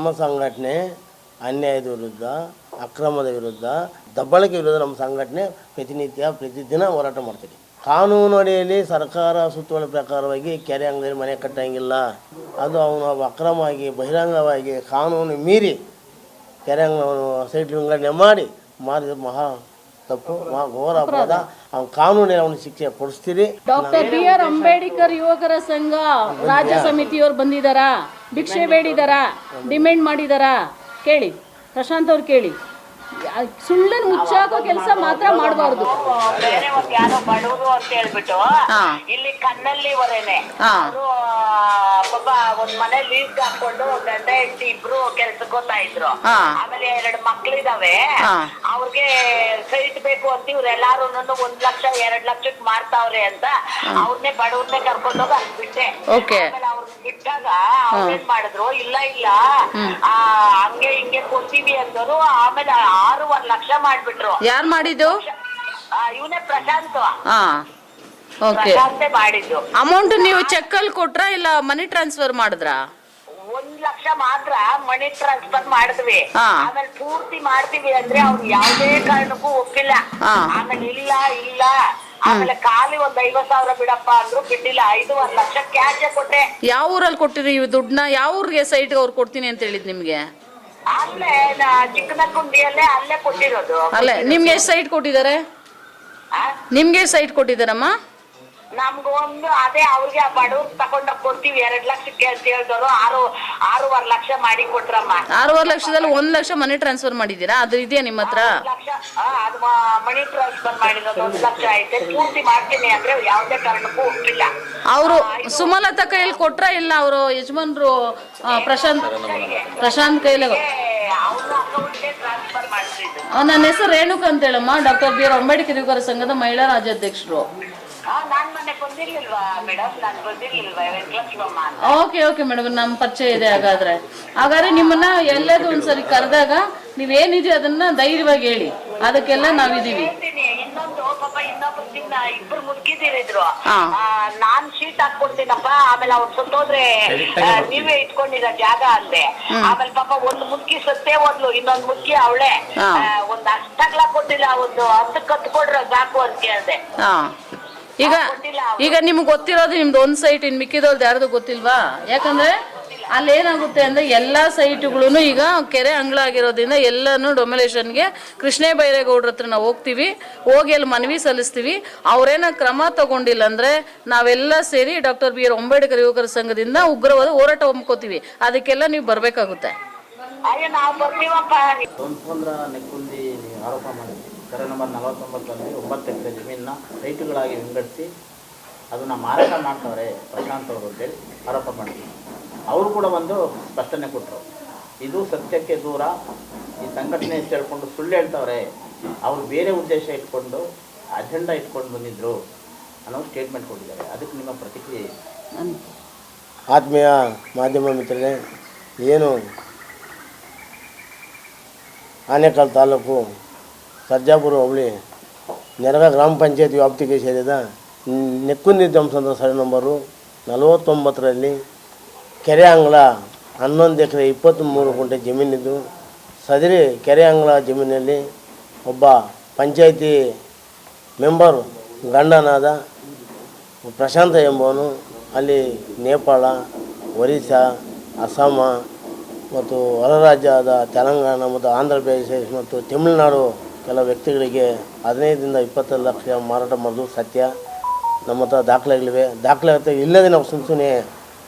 ನಮ್ಮ ಸಂಘಟನೆ ಅನ್ಯಾಯದ ವಿರುದ್ಧ, ಅಕ್ರಮದ ವಿರುದ್ಧ, ದಬ್ಬಳಕೆ ವಿರುದ್ಧ ನಮ್ಮ ಸಂಘಟನೆ ಪ್ರತಿನಿತ್ಯ, ಪ್ರತಿದಿನ ಹೋರಾಟ ಮಾಡ್ತೀವಿ ಕಾನೂನು ಅಡಿಯಲ್ಲಿ ಸರ್ಕಾರ ಸುತ್ತೋಲೆ ಪ್ರಕಾರವಾಗಿ ಕೆರೆ ಅಂಗಡಿಯಲ್ಲಿ ಮನೆ ಕಟ್ಟಂಗಿಲ್ಲ. ಅದು ಅವನು ಅಕ್ರಮವಾಗಿ, ಬಹಿರಂಗವಾಗಿ ಕಾನೂನು ಮೀರಿ ಕೆರೆ ಅಂಗಡಿ ಸೈಟ್ ವಿಂಗಡಣೆ ಮಾಡಿ ಮಾಡಿದ ಮಹಾ ತಪ್ಪು. ಘೋರ ಅಪರಾಧ. ಅವ್ನ ಕಾನೂನಿನ ಅವನ ಶಿಕ್ಷೆ ಕೊಡಿಸ್ತೀರಿ. ಡಾಕ್ಟರ್ ಬಿ ಆರ್ ಅಂಬೇಡ್ಕರ್ ಯುವಕರ ಸಂಘ ರಾಜ್ಯ ಸಮಿತಿಯವರು ಬಂದಿದಾರಾ? ಭಿಕ್ಷೆ ಬೇಡಿದಾರಾ? ಡಿಮ್ಯಾಂಡ್ ಮಾಡಿದಾರಾ? ಕೇಳಿ. ಪ್ರಶಾಂತ್ ಅವ್ರು ಕೇಳಿ. ಸುಳ್ಳನ್ನು ಮುಚ್ಚಾಕೋ ಕೆಲಸ ಮಾತ್ರ ಮಾಡಬಾರ್ದು. ಬೇರೆ ಒಂದ್ ಯಾರೋ ಬಡವರು ಅಂತ ಹೇಳ್ಬಿಟ್ಟು ಇಲ್ಲಿ ಕಣ್ಣಲ್ಲಿ ಹೊರೇನೆ ಅವರು ಪಾಪ ಒಂದ್ ಮನೆ ಲೀಸ್ ಹಾಕೊಂಡು ಗಂಡ ಹೆಂಡತಿ ಇಬ್ರು ಕೆಲ್ಸಕ್ಕೆ ಹೋಗ್ತಾ ಇದ್ರು. ಆಮೇಲೆ ಎರಡು ಮಕ್ಳಿದಾವೆ. ಅವ್ರಿಗೆ ಸೈಟ್ ಬೇಕು ಅಂತ ಇವ್ರೆಲ್ಲಾರು ಒಂದ್ ಲಕ್ಷ ಎರಡ್ ಲಕ್ಷಕ್ ಮಾರ್ತಾವ್ರೆ ಅಂತ ಅವ್ರನ್ನೇ ಬಡವ್ರನ್ನೇ ಕರ್ಕೊಂಡೋಗಿ ಅಲ್ಲಿ ಬಿಟ್ಟೆ. ಆಮೇಲೆ ಅವ್ರನ್ನ ಬಿಟ್ಟಾಗ ಅವ್ರೇನ್ ಮಾಡಿದ್ರು? ಇಲ್ಲ ಇಲ್ಲ. ಆ ಹಂಗೆ ಹಿಂಗೆ ಕೊಡ್ತೀವಿ ಅಂದರು ಆಮೇಲೆ ಆರೂವರೆ ಲಕ್ಷ ಮಾಡ್ಬಿಟ್ರು. ಯಾರು ಮಾಡಿದ್ದು? ಇವನೇ ಪ್ರಶಾಂತ್. ಹಾ ಓಕೆ. ಪ್ರಶಾಂತೆ ಮಾಡಿದ್ದು. ಅಮೌಂಟ್ ನೀವು ಚೆಕ್ ಅಲ್ಲಿ ಕೊಟ್ರ ಇಲ್ಲ ಮನಿ ಟ್ರಾನ್ಸ್ಫರ್ ಮಾಡಿದ್ರಾ? ಒಂದ್ ಲಕ್ಷ ಮಾತ್ರ ಮನಿ ಟ್ರಾನ್ಸ್ಫರ್ ಮಾಡಿದ್ವಿ. ಹಾ. ಆಮೇಲೆ ಪೂರ್ತಿ ಮಾಡ್ತೀವಿ ಅಂದ್ರೆ ಅವ್ರು ಯಾವ್ದೇ ಕಾರಣಕ್ಕೂ ಒಪ್ಪಿಲ್ಲ. ಹಾ. ಆಮೇಲೆ ಇಲ್ಲ ಇಲ್ಲ. ಆಮೇಲೆ ಖಾಲಿ ಒಂದ್ ಐವತ್ ಸಾವಿರ ಬಿಡಪ್ಪ ಅಂದ್ರು ಬಿಟ್ಟಿಲ್ಲ. ಒಂದ್ ಲಕ್ಷ ಕ್ಯಾಶ್ ಕೊಟ್ಟೆ. ಯಾವ ಊರಲ್ಲಿ ಕೊಟ್ಟಿರಿ ಈ ದುಡ್ಡನ್ನ? ಯಾವ ಊರಿಗೆ ಸೈಟ್ ಅವ್ರು ಕೊಡ್ತೀನಿ ಅಂತ ಹೇಳಿದ್ ನಿಮ್ಗೆ? ಅಲ್ಲೇ ಚಿಕ್ಕನಕುಂಡಿಯಲ್ಲೇ ಅಲ್ಲೇ ಕೊಟ್ಟಿರೋದು. ಅಲ್ಲೇ ನಿಮ್ಗೆ ಎಷ್ಟು ಸೈಟ್ ಕೊಟ್ಟಿದ್ದಾರೆ? ನಿಮ್ಗೆ ನಿಮ್ಗೆ ಸೈಟ್ ಕೊಟ್ಟಿದ್ದಾರಮ್ಮ? ನಮ್ಗೆ ಒಂದು ಅದೇ ಅವ್ರಿಗೆ ಬಡವ್ರ ತಗೊಂಡ ಕೊಡ್ತೀವಿ ಎರಡ್ ಲಕ್ಷಕ್ಕೆ ಅಂತ ಹೇಳಿದವರು ಆರು ಆರೂವರೆ ಲಕ್ಷ ಮಾಡಿ ಕೊಟ್ರಮ್ಮ. ಆರೂವರೆ ಲಕ್ಷದಲ್ಲಿ ಒಂದ್ ಲಕ್ಷ ಮನಿ ಟ್ರಾನ್ಸ್ಫರ್ ಮಾಡಿದ್ದೀರಾ? ಅದು ಇದೆಯಾ ನಿಮ್ಮ ಹತ್ರ? ಒಂದ್ ಲಕ್ಷ ಆ, ಅದು ಮನಿ ಟ್ರಾನ್ಸ್ಫರ್ ಮಾಡಿರೋದು ಒಂದ್ ಲಕ್ಷ ಐತೆ. ಪೂರ್ತಿ ಮಾಡ್ತೀನಿ ಅಂದ್ರೆ ಯಾವ್ದೇ ಕಾರಣಕ್ಕೂ ಒಪ್ಪಿಲ್ಲ. ಅವರು ಸುಮಲತಾ ಕೈಯಲ್ಲಿ ಕೊಟ್ರ ಇಲ್ಲ ಅವರು ಯಜಮಾನ್ರು ಆ, ಪ್ರಶಾಂತ್ ಪ್ರಶಾಂತ್ ಕೈಲಿ ಅವ್ರ ಅಕೌಂಟ್ಗೆ ಟ್ರಾನ್ಸ್ಫರ್ ಮಾಡ್ತಿದ್ದು ನನ್ನ ಹೆಸರು ರೇಣುಕ ಅಂತ ಹೇಳಮ್ಮ ಡಾಕ್ಟರ್ ಬಿ ಆರ್ ಅಂಬೇಡ್ಕರ್ ಯುವಕರ ಸಂಘದ ಮಹಿಳಾ ರಾಜ್ಯಾಧ್ಯಕ್ಷರು. ಓಕೆ ಓಕೆ ಮೇಡಮ್ ನಮ್ಮ ಪರಿಚಯ ಇದೆ ಹಾಗಾದ್ರೆ. ಹಾಗಾದ್ರೆ ನಿಮ್ಮನ್ನ ಎಲ್ಲದೂ ಒಂದ್ಸರಿ ಕರೆದಾಗ ನೀವೇನಿದೆಯೋ ಅದನ್ನ ಧೈರ್ಯವಾಗಿ ಹೇಳಿ. ಅದಕ್ಕೆಲ್ಲ ನಾವಿದೀವಿ ಇಬ್ರು ಮುದುಕಿದಿರಿದ್ರು. ನಾನ್ ಶೀಟ್ ಹಾಕೊಡ್ತೀನಪ್ಪ ಆಮೇಲೆ ಅವ್ರು ಸತ್ತೋದ್ರೆ ನೀವೇ ಇಟ್ಕೊಂಡಿರ ಜಾಗ ಅಂದೆ. ಆಮೇಲೆ ಪಾಪ ಒಂದು ಮುದುಕಿ ಸತ್ತೇ ಹೋದ್ಲು. ಇನ್ನೊಂದ್ ಮುದುಕಿ ಅವಳೆ. ಒಂದ್ ಅಷ್ಟಗ್ಲ ಕೊಟ್ಟಿಲ್ಲ. ಒಂದು ಹತ್ತಕ್ಕೆ ಹತ್ತು ಕೊಡ್ರ ಸಾಕು ಅಂತ ಕೇಳ್ದೆ. ಈಗ ಈಗ ನಿಮ್ಗೆ ಗೊತ್ತಿರೋದು ನಿಮ್ದು ಒಂದು ಸೈಟ್ ಇನ್ ಮಿಕ್ಕಿದವ್ರದ್ದು ಯಾರ್ದು ಗೊತ್ತಿಲ್ವಾ? ಯಾಕಂದ್ರೆ ಅಲ್ಲಿ ಏನಾಗುತ್ತೆ ಅಂದ್ರೆ ಎಲ್ಲಾ ಸೈಟ್ಗಳು ಈಗ ಕೆರೆ ಅಂಗಳ ಆಗಿರೋದ್ರಿಂದ ಎಲ್ಲಾನು ಡೊಮಿನೇಷನ್ಗೆ ಕೃಷ್ಣೇ ಬೈರೇಗೌಡ್ರ ಹತ್ರ ನಾವು ಹೋಗ್ತೀವಿ. ಹೋಗಿ ಅಲ್ಲಿ ಮನವಿ ಸಲ್ಲಿಸ್ತೀವಿ. ಅವ್ರೇನ ಕ್ರಮ ತಗೊಂಡಿಲ್ಲ ಅಂದ್ರೆ ನಾವೆಲ್ಲ ಸೇರಿ ಡಾಕ್ಟರ್ ಬಿ ಆರ್ ಅಂಬೇಡ್ಕರ್ ಯುವಕರ ಸಂಘದಿಂದ ಉಗ್ರವಾದ ಹೋರಾಟ ಹೊಮ್ಕೋತೀವಿ. ಅದಕ್ಕೆಲ್ಲ ನೀವು ಬರ್ಬೇಕಾಗುತ್ತೆ. ಕರೆ ನಂಬರ್ ನಲವತ್ತೊಂಬತ್ತರಲ್ಲಿ ಒಂಬತ್ತು ಎಕರೆ ಜಮೀನನ್ನ ಸೈಟುಗಳಾಗಿ ವಿಂಗಡಿಸಿ ಅದನ್ನು ಮಾರಾಟ ಮಾಡ್ತವ್ರೆ ಪ್ರಶಾಂತ್ ಅವರು ಅಂತೇಳಿ ಆರೋಪ ಮಾಡಿದ್ವಿ ಅವರು ಕೂಡ ಒಂದು ಸ್ಪಷ್ಟನೆ ಕೊಟ್ಟರು ಇದು ಸತ್ಯಕ್ಕೆ ದೂರ, ಈ ಸಂಘಟನೆ ಹೇಳ್ಕೊಂಡು ಸುಳ್ಳು ಹೇಳ್ತವ್ರೆ. ಅವರು ಬೇರೆ ಉದ್ದೇಶ ಇಟ್ಕೊಂಡು ಅಜೆಂಡಾ ಇಟ್ಕೊಂಡು ಬಂದಿದ್ರು ಅನ್ನೋ ಸ್ಟೇಟ್ಮೆಂಟ್ ಕೊಟ್ಟಿದ್ದಾರೆ. ಅದಕ್ಕೆ ನಿಮ್ಮ ಪ್ರತಿಕ್ರಿಯೆ? ಆತ್ಮೀಯ ಮಾಧ್ಯಮ ಮಿತ್ರರೇ, ಏನು ಆನೇಕಲ್ ತಾಲೂಕು ಸರ್ಜಾಪುರ ಹೋಬಳಿ, ನೆರಗ ಗ್ರಾಮ ಪಂಚಾಯತ್ ವ್ಯಾಪ್ತಿಗೆ ಸೇರಿದ ನೆಕ್ಕುಂದಿ ಧ್ವಂಸದ ಸರಿ ನಂಬರು ನಲವತ್ತೊಂಬತ್ತರಲ್ಲಿ ಕೆರೆ ಅಂಗಳ ಹನ್ನೊಂದು ಎಕರೆ ಇಪ್ಪತ್ತ್ಮೂರು ಗುಂಟೆ ಜಮೀನಿದ್ದು. ಸದರಿ ಕೆರೆ ಅಂಗಳ ಜಮೀನಲ್ಲಿ ಒಬ್ಬ ಪಂಚಾಯಿತಿ ಮೆಂಬರ್ ಗಂಡನಾದ ಪ್ರಶಾಂತ ಎಂಬವನು, ಅಲ್ಲಿ ನೇಪಾಳ, ಒರಿಸ್ಸಾ ಅಸ್ಸಾಮ ಮತ್ತು ಹೊರ ರಾಜ್ಯದ ತೆಲಂಗಾಣ ಮತ್ತು ಆಂಧ್ರ ಪ್ರದೇಶ ಮತ್ತು ತಮಿಳುನಾಡು ಕೆಲ ವ್ಯಕ್ತಿಗಳಿಗೆ ಹದಿನೈದರಿಂದ ಇಪ್ಪತ್ತು ಲಕ್ಷ ಮಾರಾಟ ಮಾಡೋದು ಸತ್ಯ. ನಮ್ಮ ಹತ್ರ ದಾಖಲೆಗಳಿವೆ. ದಾಖಲೆ ಇಲ್ಲದೆ ನಾವು ಸುಮ್ಮ ಸುಮ್ಮನೆ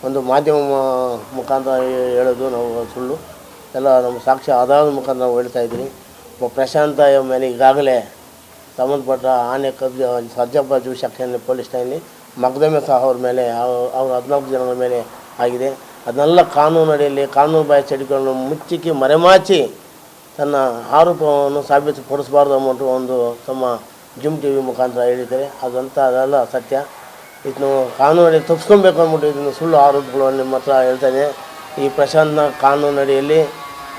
ಒಂದು ಮಾಧ್ಯಮ ಮುಖಾಂತರ ಹೇಳೋದು ನಾವು ಸುಳ್ಳು. ಎಲ್ಲ ನಮ್ಮ ಸಾಕ್ಷಿ ಆಧಾರದ ಮುಖಾಂತರ ನಾವು ಹೇಳ್ತಾ ಇದ್ದೀನಿ ಪ್ರಶಾಂತ ಮೇಲೆ ಈಗಾಗಲೇ ಸಂಬಂಧಪಟ್ಟ ಆನೆ ಕದ್ದು ಸರ್ಜಪ್ಪ ಜೂ ಸೆಕ್ಷನ್ ಪೊಲೀಸ್ ಠಾಣೆಯಲ್ಲಿ ಮಗ್ದಮೆ ಸಹ ಅವ್ರ ಮೇಲೆ, ಅವ್ರ ಹದಿನಾಲ್ಕು ಜನರ ಮೇಲೆ ಆಗಿದೆ. ಅದನ್ನೆಲ್ಲ ಕಾನೂನು ಅಡಿಯಲ್ಲಿ ಕಾನೂನು ಬಾಯ ಚಡಿಗಳನ್ನು ಮುಚ್ಚಿಕ್ಕಿ ಮರೆಮಾಚಿ ತನ್ನ ಆರೋಪವನ್ನು ಸಾಬೀತುಪಡಿಸಬಾರ್ದು ಅಂದ್ಬಿಟ್ಟು ಒಂದು ತಮ್ಮ ಜಿಮ್ ಟಿ ವಿ ಮುಖಾಂತರ ಹೇಳಿದ್ದಾರೆ. ಅದಂತ ಅದೆಲ್ಲ ಸತ್ಯ. ಇದನ್ನು ಕಾನೂನಡಿ ತಪ್ಪಿಸ್ಕೊಬೇಕು ಅಂದ್ಬಿಟ್ಟು ಇದನ್ನು ಸುಳ್ಳು ಆರೋಪಗಳು ನಿಮ್ಮ ಹತ್ರ ಹೇಳ್ತಾನೆ ಈ ಪ್ರಶಾಂತ್ನ ಕಾನೂನಡಿಯಲ್ಲಿ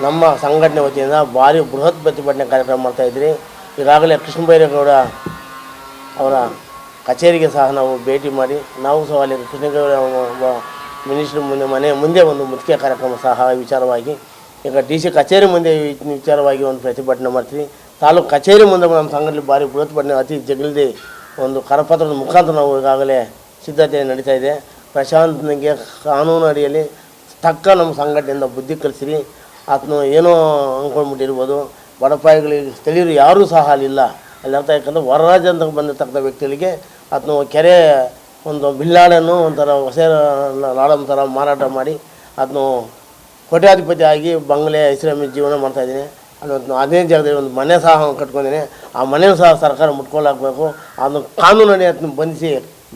ನಮ್ಮ ಸಂಘಟನೆ ವತಿಯಿಂದ ಭಾರಿ ಬೃಹತ್ ಪ್ರತಿಭಟನೆ ಕಾರ್ಯಕ್ರಮ ಮಾಡ್ತಾಯಿದ್ರಿ ಈಗಾಗಲೇ ಕೃಷ್ಣ ಬೈರೇಗೌಡ ಅವರ ಕಚೇರಿಗೆ ಸಹ ನಾವು ಭೇಟಿ ಮಾಡಿ, ನಾವು ಸಹ ಅಲ್ಲಿ ಕೃಷ್ಣಗೌಡ ಮಿನಿಸ್ಟ್ರ್ ಮುಂದೆ ಮನೆ, ಮುಂದೆ ಒಂದು ಮುಖ್ಯ ಕಾರ್ಯಕ್ರಮ ಸಹ ವಿಚಾರವಾಗಿ ಈಗ ಡಿ ಸಿ ಕಚೇರಿ ಮುಂದೆ ವಿಚಾರವಾಗಿ ಒಂದು ಪ್ರತಿಭಟನೆ ಮಾಡ್ತೀವಿ. ತಾಲೂಕು ಕಚೇರಿ ಮುಂದೆ ನಮ್ಮ ಸಂಘದಲ್ಲಿ ಭಾರಿ ಪ್ರತಿಭಟನೆ, ಅತಿ ಜಗಲ್ದಿ ಒಂದು ಕರಪತ್ರದ ಮುಖಾಂತರ ನಾವು ಈಗಾಗಲೇ ಸಿದ್ಧತೆ ನಡೀತಾ ಇದೆ. ಪ್ರಶಾಂತ್ನಿಗೆ ಕಾನೂನು ಅಡಿಯಲ್ಲಿ ತಕ್ಕ ನಮ್ಮ ಸಂಘಟನೆಯಿಂದ ಬುದ್ಧಿ ಕಲಿಸಿರಿ. ಆತನು ಏನೋ ಅಂದ್ಕೊಂಡ್ಬಿಟ್ಟಿರ್ಬೋದು ಬಡಪಾಯಿಗಳಿಗೆ ಸ್ಥಳೀಯರು ಯಾರೂ ಸಹ ಅಲ್ಲಿಲ್ಲ. ಅಲ್ಲಿ ಅರ್ಥ ಯಾಕಂದರೆ ಹೊರ ರಾಜ್ಯದಿಂದ ಬಂದಿರ್ತಕ್ಕಂಥ ವ್ಯಕ್ತಿಗಳಿಗೆ ಆತನು ಕೆರೆ, ಒಂದು ಬಿಲ್ಲಾಡನ್ನು ಒಂಥರ ಹೊಸ ಲಾಡಮ್ ಥರ ಮಾರಾಟ ಮಾಡಿ ಅದನ್ನು ಕೋಟ್ಯಾಧಿಪತಿ ಆಗಿ ಬಂಗ್ಲೆ ಐಶ್ವರ್ಯ ಜೀವನ ಮಾಡ್ತಾಯಿದ್ದೀನಿ ಅಲ್ಲಿ ಒಂದು ಅದೇ ಜಾಗದಲ್ಲಿ ಒಂದು ಮನೆ ಸಹ ಕಟ್ಕೊಂಡಿದ್ದೀನಿ. ಆ ಮನೆಯೂ ಸಹ ಸರ್ಕಾರ ಮುಟ್ಕೊಳ್ಳಾಕಬೇಕು ಅದನ್ನು ಕಾನೂನಡಿ ಅದನ್ನ ಬಂಧಿಸಿ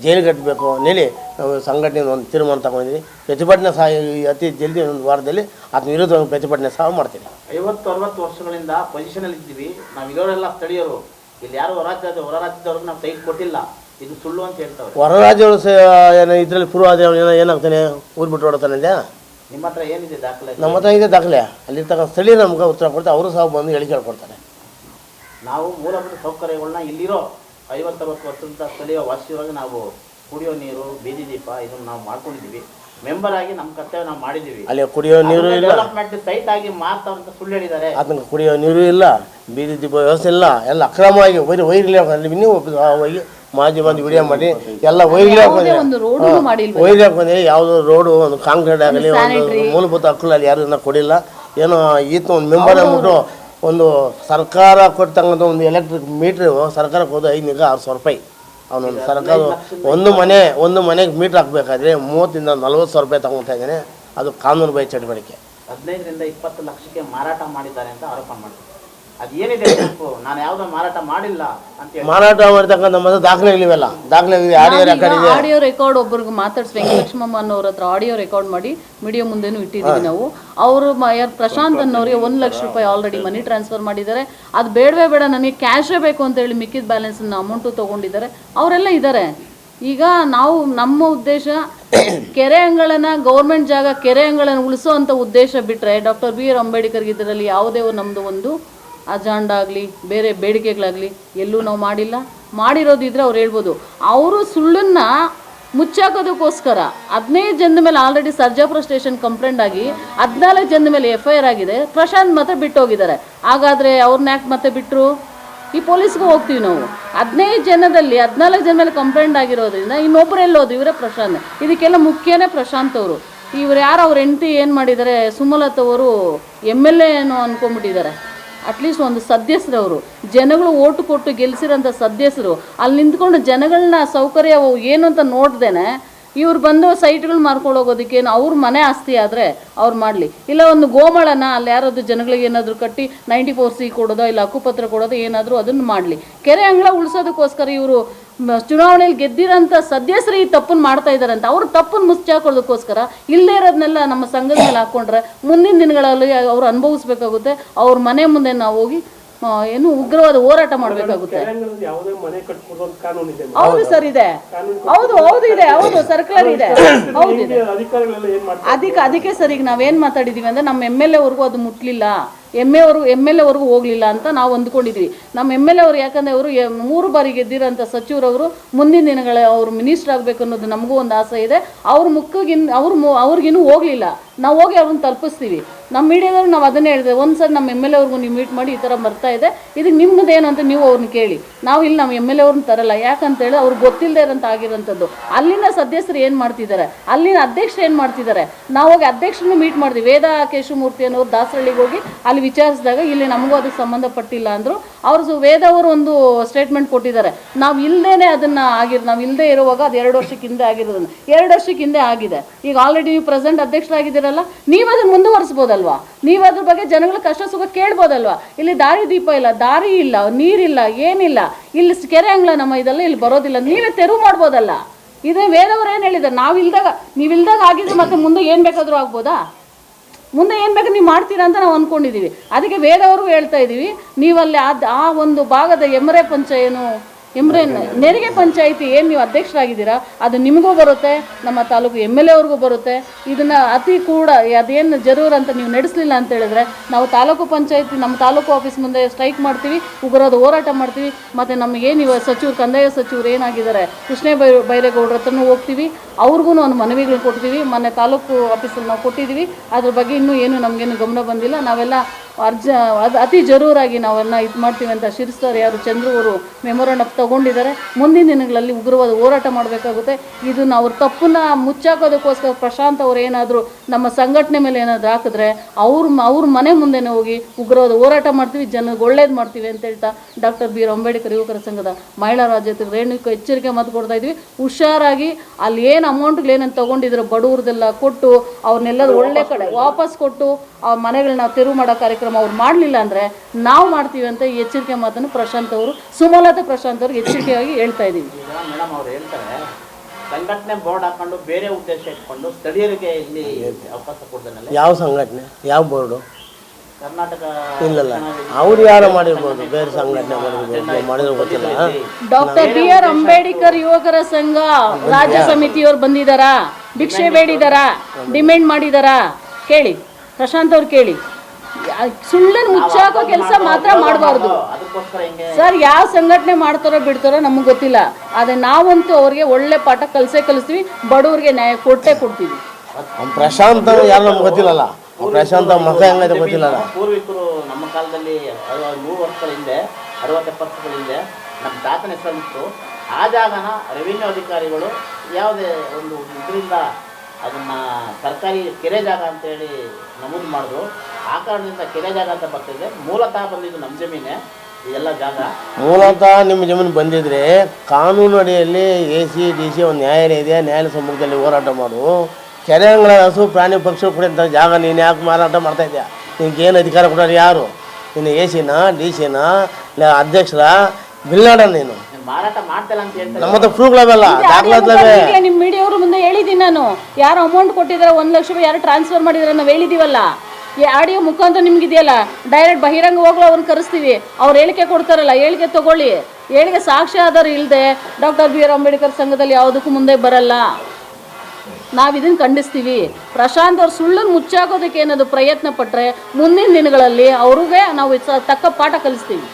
ಜೈಲಿಗೆ ಕಟ್ಟಬೇಕು ಅಂತೇಳಿ ನಾವು ಸಂಘಟನೆ ಒಂದು ತೀರ್ಮಾನ ತಗೊಂಡಿದ್ದೀನಿ ಪ್ರತಿಭಟನೆ ಸಹ ಈ ಅತಿ ಜಲ್ದಿ ಒಂದು ವಾರದಲ್ಲಿ ಅದನ್ನ ವಿರುದ್ಧ ಪ್ರತಿಭಟನೆ ಸಹ ಮಾಡ್ತೀನಿ ಐವತ್ತು ಅರವತ್ತು ವರ್ಷಗಳಿಂದ ಪೊಸಿಷನಲ್ಲಿ ಇದ್ದೀವಿ ನಾವು ಇರೋರೆಲ್ಲ ಸ್ಥಳೀಯರು. ಇಲ್ಲಿ ಯಾರು ಹೊರ ರಾಜ್ಯದ ಹೊರ ರಾಜ್ಯದವ್ರಿಗೆ ನಾವು ಸೈಟ್ ಕೊಟ್ಟಿಲ್ಲ. ಇದು ಸುಳ್ಳು ಅಂತ ಹೇಳ್ತಾರೆ. ಹೊರ ರಾಜ್ಯಗಳು ಸಹ ಏನೋ ಇದರಲ್ಲಿ ಪೂರ್ವ ಏನೋ ಏನಾಗ್ತಾನೆ? ಊರು ಬಿಟ್ಟು ಹೊಡ್ತಾನೆ ನಿಮ್ಮ ಹತ್ರ ಏನಿದೆ ದಾಖಲೆ? ನಮ್ಮ ಹತ್ರ ಇದೆ ದಾಖಲೆ? ಅಲ್ಲಿರ್ತಕ್ಕ ಸ್ಥಳೀಯ ನಮ್ಗೆ ಉತ್ತರ ಕೊಡ್ತಾರೆ. ಅವರು ಸಹ ಬಂದು ಹೇಳಿ ಕೇಳ್ಕೊಡ್ತಾರೆ. ನಾವು ಮೂಲಭೂತ ಸೌಕರ್ಯಗಳನ್ನ ಇಲ್ಲಿರೋ ಐವತ್ತರವತ್ತು ವರ್ಷದಂತ ಸ್ಥಳೀಯ ವಾಸಿಯೊಳಗೆ ನಾವು ಕುಡಿಯೋ ನೀರು ಬೀದಿ ದೀಪ ಇದನ್ನು ನಾವು ಮಾಡ್ಕೊಂಡಿದ್ದೀವಿ ಮೆಂಬರ್ ಆಗಿ ನಮ್ಮ ಕರ್ತವ್ಯ ನಾವು ಮಾಡಿದ್ದೀವಿ ಅಲ್ಲಿ ಕುಡಿಯೋ ನೀರು ಇಲ್ಲ. ಡೆವಲಪ್ಮೆಂಟ್ ಸೈಟ್ ಆಗಿ ಮಾರ್ತಾವಂತ ಸುಳ್ಳು ಹೇಳಿದ್ದಾರೆ. ಅದನ್ನು ಕುಡಿಯೋ ನೀರು ಇಲ್ಲ ಬೀದಿ ದೀಪ ವ್ಯವಸ್ಥೆ ಇಲ್ಲ. ಎಲ್ಲ ಅಕ್ರಮವಾಗಿ ಬರೀ ವೈರ್ಲಿ ಅಲ್ಲಿ ನೀವು ಹೋಗಿ ಮಾಜಿ ಬಂದು ವಿಡಿಯೋ ಮಾಡಿ ಎಲ್ಲ ಮಾಡಿಲ್ವಲ್ಲ? ವೈರ್ಲಿ ಹಾಕೊಂಡೆ ಯಾವುದೋ ರೋಡು ಒಂದು ಕಾಂಕ್ರೀಟ್ ಆಗಲಿ ಒಂದು ಮೂಲಭೂತ ಹಕ್ಕುಗಳಲ್ಲಿ ಯಾರು ಇನ್ನೂ ಕೊಡಿಲ್ಲ. ಏನೋ ಈತ ಒಂದು ಮೆಂಬರ್ ಅಂದ್ಬಿಟ್ಟು ಒಂದು ಸರ್ಕಾರ ಕೊಡ್ತಕ್ಕಂಥ ಒಂದು ಎಲೆಕ್ಟ್ರಿಕ್ ಮೀಟ್ರು ಸರ್ಕಾರಕ್ಕೆ ಹೋದ ಐನೂರ ಆರು ಸಾವಿರ ರೂಪಾಯಿ. ಅವನೊಂದು ಸರ್ಕಾರ ಒಂದು ಮನೆ ಒಂದು ಮನೆಗೆ ಮೀಟ್ರ್ ಹಾಕಬೇಕಾದ್ರೆ ಮೂವತ್ತಿಂದ ನಲ್ವತ್ತು ಸಾವಿರ ರೂಪಾಯಿ ತಗೊತಾ ಇದ್ದಾನೆ. ಅದು ಕಾನೂನು ಬೈ ಚಟುವಟಿಕೆ. ಹದಿನೈದರಿಂದ ಇಪ್ಪತ್ತು ಲಕ್ಷಕ್ಕೆ ಮಾರಾಟ ಮಾಡಿದ್ದಾರೆ ಅಂತ ಆರೋಪ ಮಾಡ್ತಾರೆ. ನಾನು ಯಾವುದೋ ಮಾರಾಟ ಮಾಡಿಲ್ಲ ಅಂತ ಹೇಳಿ. ಮಾರಾಟ ಮಾಡ್ತಕ್ಕಂಥ ಮತ್ತೆ ದಾಖಲೆಗಳಿವೆಲ್ಲ ದಾಖಲೆಗಳಿವೆ ಆಡಿಯೋ ರೆಕಾರ್ಡ್ ಇದೆ. ಆಡಿಯೋ ರೆಕಾರ್ಡ್ ಒಬ್ರಿಗೆ ಮಾತಾಡ್ಸಿ ವೆಂಕಟಲಕ್ಷ್ಮಮ್ಮ ಅನ್ನೋರ ಹತ್ರ ಆಡಿಯೋ ರೆಕಾರ್ಡ್ ಮಾಡಿ ಮೀಡಿಯಾ ಮುಂದೆನೂ ಇಟ್ಟಿದ್ದೀವಿ ನಾವು. ಅವರು ಯಾರು ಪ್ರಶಾಂತ್ ಅನ್ನೋರಿಗೆ ಒಂದು ಲಕ್ಷ ರೂಪಾಯಿ ಆಲ್ರೆಡಿ ಮನಿ ಟ್ರಾನ್ಸ್ಫರ್ ಮಾಡಿದ್ದಾರೆ. ಅದು ಬೇಡವೇ ಬೇಡ ನನಗೆ ಕ್ಯಾಶೇ ಬೇಕು ಅಂತ ಹೇಳಿ ಮಿಕ್ಕಿದ ಬ್ಯಾಲೆನ್ಸ್ ಅಮೌಂಟು ತೊಗೊಂಡಿದ್ದಾರೆ. ಅವರೆಲ್ಲ ಇದ್ದಾರೆ ಈಗ ನಾವು ನಮ್ಮ ಉದ್ದೇಶ ಕೆರೆ ಅಂಗಳನ ಗೌರ್ಮೆಂಟ್ ಜಾಗ ಕೆರೆ ಅಂಗಳನ ಉಳಿಸೋ ಅಂತ ಉದ್ದೇಶ ಬಿಟ್ಟರೆ ಡಾಕ್ಟರ್ ಬಿ ಆರ್ ಅಂಬೇಡ್ಕರ್ ಇದರಲ್ಲಿ ಯಾವುದೇ ನಮ್ಮದು ಒಂದು ಅಜಾಂಡ ಆಗಲಿ, ಬೇರೆ ಬೇಡಿಕೆಗಳಾಗಲಿ ಎಲ್ಲೂ ನಾವು ಮಾಡಿಲ್ಲ. ಮಾಡಿರೋದಿದ್ರೆ ಅವ್ರು ಹೇಳ್ಬೋದು. ಅವರು ಸುಳ್ಳನ್ನು ಮುಚ್ಚಾಕೋದಕ್ಕೋಸ್ಕರ ಹದಿನೈದು ಜನದ ಮೇಲೆ ಆಲ್ರೆಡಿ ಸರ್ಜಾಪುರ ಸ್ಟೇಷನ್ ಕಂಪ್ಲೇಂಟ್ ಆಗಿ ಹದಿನಾಲ್ಕು ಜನದ ಮೇಲೆ ಎಫ್ ಐ ಆರ್ ಆಗಿದೆ. ಪ್ರಶಾಂತ್ ಮಾತ್ರ ಬಿಟ್ಟು ಹೋಗಿದ್ದಾರೆ ಹಾಗಾದರೆ ಅವ್ರನ್ನ ಯಾಕೆ ಮತ್ತೆ ಬಿಟ್ಟರು ಈ ಪೊಲೀಸ್ಗೆ ಹೋಗ್ತೀವಿ ನಾವು. ಹದಿನೈದು ಜನದಲ್ಲಿ ಹದಿನಾಲ್ಕು ಜನ ಮೇಲೆ ಕಂಪ್ಲೇಂಟ್ ಆಗಿರೋದ್ರಿಂದ ಇನ್ನೊಬ್ರು ಎಲ್ಲೋದು ಇವರೇ ಪ್ರಶಾಂತ್. ಇದಕ್ಕೆಲ್ಲ ಮುಖ್ಯನೇ ಪ್ರಶಾಂತ್ ಅವರು. ಇವ್ರು ಯಾರು? ಅವ್ರ ಹೆಂಡತಿ ಏನು ಮಾಡಿದ್ದಾರೆ? ಸುಮಲತ್ ಅವರು ಎಂ ಎಲ್ ಎ ಏನೋ ಅಟ್ಲೀಸ್ಟ್ ಒಂದು ಸದಸ್ಯರು ಅವರು ಜನಗಳು ಓಟು ಕೊಟ್ಟು ಗೆಲ್ಲಿಸಿರೋಂಥ ಸದಸ್ಯರು ಅಲ್ಲಿ ನಿಂತ್ಕೊಂಡು ಜನಗಳನ್ನ ಸೌಕರ್ಯ ಏನು ಅಂತ ನೋಡ್ದೇನೆ ಇವ್ರು ಬಂದು ಸೈಟ್ಗಳು ಮಾರ್ಕೊಂಡು ಹೋಗೋದಕ್ಕೆ ಅವ್ರ ಮನೆ ಆಸ್ತಿ ಆದರೆ ಅವ್ರು ಮಾಡಲಿ. ಇಲ್ಲ ಒಂದು ಗೋಮಳನ ಅಲ್ಲಿ ಯಾರಾದ್ರು ಜನಗಳಿಗೆ ಏನಾದರೂ ಕಟ್ಟಿ ನೈಂಟಿ ಫೋರ್ ಸಿ ಕೊಡೋದೋ ಇಲ್ಲ ಹಕ್ಕುಪತ್ರ ಕೊಡೋದೋ ಏನಾದರೂ ಅದನ್ನು ಮಾಡಲಿ. ಕೆರೆ ಅಂಗಳ ಉಳಿಸೋದಕ್ಕೋಸ್ಕರ ಇವರು ಚುನಾವಣೆಯಲ್ಲಿ ಗೆದ್ದಿರೋಂಥ ಸದಸ್ಯರು ಈ ತಪ್ಪನ್ನು ಮಾಡ್ತಾ ಇದ್ದಾರೆ ಅಂತ ಅವ್ರು ತಪ್ಪನ್ನು ಮುಚ್ಚಾಕೊಳ್ಳೋದಕ್ಕೋಸ್ಕರ ಇಲ್ಲದೇ ಇರೋದನ್ನೆಲ್ಲ ನಮ್ಮ ಸಂಘದ ಮೇಲೆ ಹಾಕ್ಕೊಂಡ್ರೆ ಮುಂದಿನ ದಿನಗಳಲ್ಲಿ ಅವ್ರು ಅನುಭವಿಸ್ಬೇಕಾಗುತ್ತೆ. ಅವ್ರ ಮನೆ ಮುಂದೆ ನಾವು ಹೋಗಿ ಏನು ಉಗ್ರವಾದ ಹೋರಾಟ ಮಾಡಬೇಕಾಗುತ್ತೆ. ಹೌದು ಸರ್ ಇದೆ. ಹೌದು ಹೌದು ಇದೆ. ಹೌದು ಸರ್ಕಲರ್ ಇದೆ. ಹೌದು ಅದಕ್ಕೆ ಅದಕ್ಕೆ ಸರ್ ಈಗ ನಾವೇನು ಮಾತಾಡಿದೀವಿ ಅಂದ್ರೆ ನಮ್ಮ ಎಂ ಎಲ್ ಎವರೆಗೂ ಅದು ಮುಟ್ಲಿಲ್ಲ. ಎಂ ಎ ಅವರು ಎಂ ಎಲ್ ಎವರೆಗೂ ಹೋಗಲಿಲ್ಲ ಅಂತ ನಾವು ಅಂದ್ಕೊಂಡಿದ್ವಿ. ನಮ್ಮ ಎಂ ಎಲ್ ಎ ಅವರು ಯಾಕಂದರೆ ಅವರು ಮೂರು ಬಾರಿ ಗೆದ್ದಿರೋಂಥ ಸಚಿವರವರು ಮುಂದಿನ ದಿನಗಳ ಅವರು ಮಿನಿಸ್ಟರ್ ಆಗಬೇಕು ಅನ್ನೋದು ನಮಗೂ ಒಂದು ಆಸೆ ಇದೆ. ಅವ್ರ ಮುಖಗಿನ್, ಅವ್ರ ಅವ್ರಿಗಿನ್ನೂ ಹೋಗಲಿಲ್ಲ. ನಾವು ಹೋಗಿ ಅವ್ರನ್ನ ತಲುಪಿಸ್ತೀವಿ. ನಮ್ಮ ಮೀಡಿಯಾದವ್ರು ನಾವು ಅದನ್ನೇ ಹೇಳಿದೆ. ಒಂದು ಸರಿ ನಮ್ಮ ಎಂ ಎಲ್ ಎ ಅವ್ರಿಗೂ ನೀವು ಮೀಟ್ ಮಾಡಿ ಈ ಥರ ಬರ್ತಾ ಇದೆ. ಇದಕ್ಕೆ ನಿಮ್ಮದು ಏನು ಅಂತ ನೀವು ಅವ್ರನ್ನ ಕೇಳಿ. ನಾವು ಇಲ್ಲಿ ನಮ್ಮ ಎಂ ಎಲ್ ಎ ಅವ್ರನ್ನ ತರಲ್ಲ. ಯಾಕಂತೇಳಿ ಅವ್ರಿಗೆ ಗೊತ್ತಿಲ್ಲದೆ ಇರೋಂಥ ಆಗಿರೋಂಥದ್ದು. ಅಲ್ಲಿನ ಸದಸ್ಯರು ಏನು ಮಾಡ್ತಿದ್ದಾರೆ? ಅಲ್ಲಿನ ಅಧ್ಯಕ್ಷರು ಏನು ಮಾಡ್ತಿದ್ದಾರೆ? ನಾವು ಹೋಗಿ ಅಧ್ಯಕ್ಷರನ್ನು ಮೀಟ್ ಮಾಡಿದ್ವಿ ವೇದ ಕೇಶವಮೂರ್ತಿ ಅನ್ನೋರು ದಾಸರಳ್ಳಿಗೆ ಹೋಗಿ ಅಲ್ಲಿ ವಿಚಾರಿಸಿದಾಗ ಇಲ್ಲಿ ನಮಗೂ ಅದಕ್ಕೆ ಸಂಬಂಧಪಟ್ಟಿಲ್ಲ ಅಂದರು. ಅವರು ವೇದವರು ಒಂದು ಸ್ಟೇಟ್ಮೆಂಟ್ ಕೊಟ್ಟಿದ್ದಾರೆ. ನಾವು ಇಲ್ಲದೇ ಅದನ್ನು ಆಗಿರ್, ನಾವು ಇಲ್ಲದೆ ಇರುವಾಗ ಅದು ಎರಡು ವರ್ಷಕ್ಕೆ ಹಿಂದೆ ಆಗಿರೋದನ್ನು. ಎರಡು ವರ್ಷಕ್ಕೆ ಹಿಂದೆ ಆಗಿದೆ. ಈಗ ಆಲ್ರೆಡಿ ನೀವು ಪ್ರೆಸೆಂಟ್ ಅಧ್ಯಕ್ಷರಾಗಿದ್ದೀರಲ್ಲ, ನೀವು ಅದನ್ನು ಮುಂದುವರಿಸ್ಬೋದಲ್ವಾ? ನೀವು ಅದ್ರ ಬಗ್ಗೆ ಜನಗಳ ಕಷ್ಟ ಸುಖ ಕೇಳ್ಬೋದಲ್ವಾ? ಇಲ್ಲಿ ದಾರಿ ದೀಪ ಇಲ್ಲ, ದಾರಿ ಇಲ್ಲ, ನೀರಿಲ್ಲ, ಏನಿಲ್ಲ. ಇಲ್ಲಿ ಕೆರೆ ಅಂಗ್ಲ ನಮ್ಮ ಇದೆಲ್ಲ ಇಲ್ಲಿ ಬರೋದಿಲ್ಲ. ನೀವೇ ತೆರವು ಮಾಡ್ಬೋದಲ್ಲ. ಇದೇ ವೇದವ್ರು ಏನು ಹೇಳಿದ್ದಾರೆ? ನಾವು ಇಲ್ದಾಗ, ನೀವು ಇಲ್ದಾಗ ಆಗಿದ್ರೆ ಮತ್ತೆ ಮುಂದೆ ಏನು ಬೇಕಾದರೂ ಆಗ್ಬೋದಾ? ಮುಂದೆ ಏನು ಬೇಕು ನೀವು ಮಾಡ್ತೀರಾ ಅಂತ ನಾವು ಅಂದ್ಕೊಂಡಿದ್ದೀವಿ ಅದಕ್ಕೆ ಬೇರೆಯವರು ಹೇಳ್ತಾ ಇದ್ದೀವಿ ನೀವಲ್ಲಿ ಅದು ಆ ಒಂದು ಭಾಗದ ಎಮರೆ ಪಂಚ ಏನು? ಇಮ್ರೆ ನೆರಿಗೆ ಪಂಚಾಯಿತಿ ಏನು ನೀವು ಅಧ್ಯಕ್ಷರಾಗಿದ್ದೀರಾ, ಅದು ನಿಮಗೂ ಬರುತ್ತೆ, ನಮ್ಮ ತಾಲೂಕು ಎಂ ಎಲ್ ಎ ಅವ್ರಿಗೂ ಬರುತ್ತೆ. ಇದನ್ನು ಅತಿ ಕೂಡ, ಅದೇನು ಜರೂರ್ ಅಂತ ನೀವು ನಡೆಸಲಿಲ್ಲ ಅಂತ ಹೇಳಿದ್ರೆ, ನಾವು ತಾಲೂಕು ಪಂಚಾಯಿತಿ, ನಮ್ಮ ತಾಲೂಕು ಆಫೀಸ್ ಮುಂದೆ ಸ್ಟ್ರೈಕ್ ಮಾಡ್ತೀವಿ ಉಗ್ರದ ಹೋರಾಟ ಮಾಡ್ತೀವಿ, ಮತ್ತು ನಮಗೇನು ಇವಾಗ ಸಚಿವರು, ಕಂದಾಯ ಸಚಿವರು ಏನಾಗಿದ್ದಾರೆ, ಕೃಷ್ಣ ಬೈ, ಬೈರೇಗೌಡ್ರ ಹತ್ರನೂ ಹೋಗ್ತೀವಿ, ಅವ್ರಿಗೂ ಒಂದು ಮನವಿಗಳು ಕೊಡ್ತೀವಿ, ಮೊನ್ನೆ ತಾಲೂಕು ಆಫೀಸಲ್ಲಿ ನಾವು ಕೊಟ್ಟಿದ್ದೀವಿ, ಅದ್ರ ಬಗ್ಗೆ ಇನ್ನೂ ಏನು ನಮಗೇನು ಗಮನ ಬಂದಿಲ್ಲ, ನಾವೆಲ್ಲ ಅರ್ಜ, ಅದು ಅತಿ ಜರೂರಾಗಿ ನಾವೆಲ್ಲ ಇದು ಮಾಡ್ತೀವಿ ಅಂತ ಶಿರಿಸ್ತಾರೆ ಯಾರು, ಚಂದ್ರೂರು ಅವರು ಮೆಮೊರಂಡಮ್ ತಗೊಂಡಿದ್ದಾರೆ. ಮುಂದಿನ ದಿನಗಳಲ್ಲಿ ಉಗ್ರವಾದ ಹೋರಾಟ ಮಾಡಬೇಕಾಗುತ್ತೆ. ಇದನ್ನು ಅವ್ರ ತಪ್ಪನ್ನ ಮುಚ್ಚಾಕೋದಕ್ಕೋಸ್ಕರ ಪ್ರಶಾಂತ್ ಅವರು ಏನಾದರೂ ನಮ್ಮ ಸಂಘಟನೆ ಮೇಲೆ ಏನಾದರೂ ಹಾಕಿದ್ರೆ ಅವ್ರ ಅವ್ರ ಮನೆ ಮುಂದೆನೇ ಹೋಗಿ ಉಗ್ರವಾದ ಹೋರಾಟ ಮಾಡ್ತೀವಿ ಜನಕ್ಕೆ ಒಳ್ಳೇದು ಮಾಡ್ತೀವಿ ಅಂತ ಹೇಳ್ತಾ ಡಾಕ್ಟರ್ ಬಿ ಆರ್ ಅಂಬೇಡ್ಕರ್ ಯುವಕರ ಸಂಘದ ಮಹಿಳಾ ರಾಜ್ಯದ ರೇಣುಕ ಎಚ್ಚರಿಕೆ ಮಾತು ಕೊಡ್ತಾ ಇದ್ವಿ. ಹುಷಾರಾಗಿ ಅಲ್ಲಿ ಏನು ಅಮೌಂಟ್ಗಳು ಏನಂತ ತಗೊಂಡಿದ್ರು ಬಡವ್ರದೆಲ್ಲ ಕೊಟ್ಟು ಅವ್ರನ್ನೆಲ್ಲ ಒಳ್ಳೆ ಕಡೆ ವಾಪಸ್ ಕೊಟ್ಟು ಆ ಮನೆಗಳನ್ನ ತೆರವು ಮಾಡೋ ಕಾರ್ಯಕ್ರಮ ಅವ್ರು ಮಾಡಲಿಲ್ಲ ಅಂದರೆ ನಾವು ಮಾಡ್ತೀವಿ ಅಂತ ಎಚ್ಚರಿಕೆ ಮಾತನ್ನು ಪ್ರಶಾಂತ್ ಅವರು, ಸುಮಲತಾ ಪ್ರಶಾಂತ್ ಅವ್ರಿಗೆ ಎಚ್ಚರಿಕೆಯಾಗಿ ಹೇಳ್ತಾ ಇದ್ದೀವಿ. ಮೇಡಮ್ ಅವ್ರು ಹೇಳ್ತಾರೆ ಸಂಘಟನೆ ಬೋರ್ಡ್ ಹಾಕೊಂಡು ಬೇರೆ ಉದ್ದೇಶ ಇಟ್ಕೊಂಡು ಸ್ಥಳೀಯರಿಗೆ ಇಲ್ಲಿ ಅವಕಾಶ ಕೊಡ್ತಾನಲ್ಲ ಯಾವ ಸಂಘಟನೆ? ಯಾವ ಬೋರ್ಡು? ಕರ್ನಾಟಕ ಇಲ್ಲಲ್ಲ. ಅವ್ರು ಯಾರು ಮಾಡಿರ್ಬೋದು? ಬೇರೆ ಸಂಘಟನೆ ಮಾಡಿರ್ಬೋದು. ಮಾಡಿದ್ರೆ ಗೊತ್ತಿಲ್ಲ. ಡಾಕ್ಟರ್ ಬಿ ಆರ್ ಅಂಬೇಡ್ಕರ್ ಯುವಕರ ಸಂಘ ರಾಜ್ಯ ಸಮಿತಿಯವ್ರು ಬಂದಿದಾರಾ? ಭಿಕ್ಷೆ ಬೇಡಿದಾರಾ? ಡಿಮ್ಯಾಂಡ್ ಮಾಡಿದಾರಾ? ಕೇಳಿ. ಪ್ರಶಾಂತ್ ಅವ್ರು ಕೇಳಿ. ಸುಳ್ಳನ್ನು ಮುಚ್ಚಾಕೋ ಕೆಲಸ ಮಾತ್ರ ಮಾಡಬಾರ್ದು. ಅದಕ್ಕೋಸ್ಕರ ಹಿಂಗೆ ಸರ್ ಯಾವ ಸಂಘಟನೆ ಮಾಡ್ತಾರೋ ಬಿಡ್ತಾರೋ ನಮಗೆ ಗೊತ್ತಿಲ್ಲ. ಆದರೆ ನಾವಂತೂ ಅವ್ರಿಗೆ ಒಳ್ಳೆ ಪಾಠ ಕಲಿಸೇ ಕಲಿಸ್ತೀವಿ ಬಡವ್ರಿಗೆ ನ್ಯಾಯ ಕೊಟ್ಟೇ ಕೊಡ್ತೀವಿ. ಪ್ರಶಾಂತ ಗೊತ್ತಿಲ್ಲ ಯಾರು ನಮ್ಗೆ ಗೊತ್ತಿಲ್ಲಲ್ಲ? ಪ್ರಶಾಂತ ಮಗ ಹೆಂಗೈತೆ ಗೊತ್ತಿಲ್ಲಲ್ಲ? ಪೂರ್ವಿಕರು ನಮ್ಮ ಕಾಲದಲ್ಲಿ ನೂರು ವರ್ಷಗಳ ಹಿಂದೆ ಅರವತ್ತೆಪ್ಪತ್ತು ವರ್ಷಗಳ ಹಿಂದೆ ನಮ್ಮ ತಾತನ ಹೆಸರಿತ್ತು ಆ ಜಾಗನ ರೆವಿನ್ಯೂ ಅಧಿಕಾರಿಗಳು ಯಾವುದೇ ಒಂದು ಇದರಿಂದ ಅದನ್ನ ಸರ್ಕಾರಿ ಕೆರೆ ಜಾಗ ಅಂತೇಳಿ ನಮೂದು ಮಾಡಿದ್ರು. ಆ ಕಾರಣದಿಂದ ಕೆರೆ ಜಾಗ ಅಂತ ಬರ್ತಿದೆ. ಮೂಲತಃ ಬಂದಿದ್ದು ನಮ್ಮ ಜಮೀನೇ. ಇದೆಲ್ಲ ಜಾಗ. ಮೂಲತಃ ನಿಮ್ಮ ಜಮೀನು ಬಂದಿದ್ರೆ ಕಾನೂನು ಅಡಿಯಲ್ಲಿ ಎ ಸಿ ಡಿ ಸಿ ಒಂದು ನ್ಯಾಯಾಲಯ ಇದೆ. ನ್ಯಾಯಾಲಯ ಸಮ್ಮುಖದಲ್ಲಿ ಹೋರಾಟ ಮಾಡು. ಕೆರೆ ಅಂಗಳ ಹಸು ಪ್ರಾಣಿ ಪಕ್ಷಿ ಕೂಡ ಜಾಗ ನೀನು ಯಾಕೆ ಮಾರಾಟ ಮಾಡ್ತಾ ಇದೆಯಾ ನಿನಗೇನು ಏನು ಅಧಿಕಾರ ಕೊಡೋರು ಯಾರು? ನೀನು ಎ ಸಿನ ಡಿ ಸಿನ ಇಲ್ಲ ಅಧ್ಯಕ್ಷರ ಬಿಲ್ನಾಡ ನೀನು. ಮಾರಾಟ ಮಾಡ್ತಲ್ಲ ಅಂತ ಹೇಳ್ತಾರೆ ನಮ್ಮ ಹತ್ರ ಪ್ರೂಫ್ಗಳವೆಲ್ಲ ನಿಮ್ಮ ಮೀಡಿಯವ್ರ ಮುಂದೆ ಹೇಳಿದ್ದೀನಿ ನಾನು. ಯಾರು ಅಮೌಂಟ್ ಕೊಟ್ಟಿದ್ದಾರೆ ಒಂದು ಲಕ್ಷ ರೂಪಾಯಿ ಯಾರು ಟ್ರಾನ್ಸ್ಫರ್ ಮಾಡಿದ್ರೆ ನಾವು ಹೇಳಿದ್ದೀವಲ್ಲ ಈ ಆಡಿಯೋ ಮುಖಾಂತರ ನಿಮಗಿದೆಯಲ್ಲ? ಡೈರೆಕ್ಟ್ ಬಹಿರಂಗ ಹೋಗ್ಲೋ ಅವ್ರನ್ನ ಕರೆಸ್ತೀವಿ. ಅವ್ರು ಹೇಳಿಕೆ ಕೊಡ್ತಾರಲ್ಲ, ಹೇಳಿಕೆ ತಗೊಳ್ಳಿ. ಹೇಳಿಕೆ ಸಾಕ್ಷಿ ಆಧಾರ ಇಲ್ಲದೆ ಡಾಕ್ಟರ್ ಬಿ ಆರ್ ಅಂಬೇಡ್ಕರ್ ಸಂಘದಲ್ಲಿ ಯಾವುದಕ್ಕೂ ಮುಂದೆ ಬರಲ್ಲ. ನಾವು ಇದನ್ನು ಖಂಡಿಸ್ತೀವಿ. ಪ್ರಶಾಂತ್ ಅವ್ರು ಸುಳ್ಳನ್ನು ಮುಚ್ಚಾಕೋದಕ್ಕೆ ಏನಾದ್ರು ಪ್ರಯತ್ನ ಪಟ್ಟರೆ ಮುಂದಿನ ದಿನಗಳಲ್ಲಿ ಅವ್ರಿಗೆ ನಾವು ತಕ್ಕ ಪಾಠ ಕಲಿಸ್ತೀವಿ.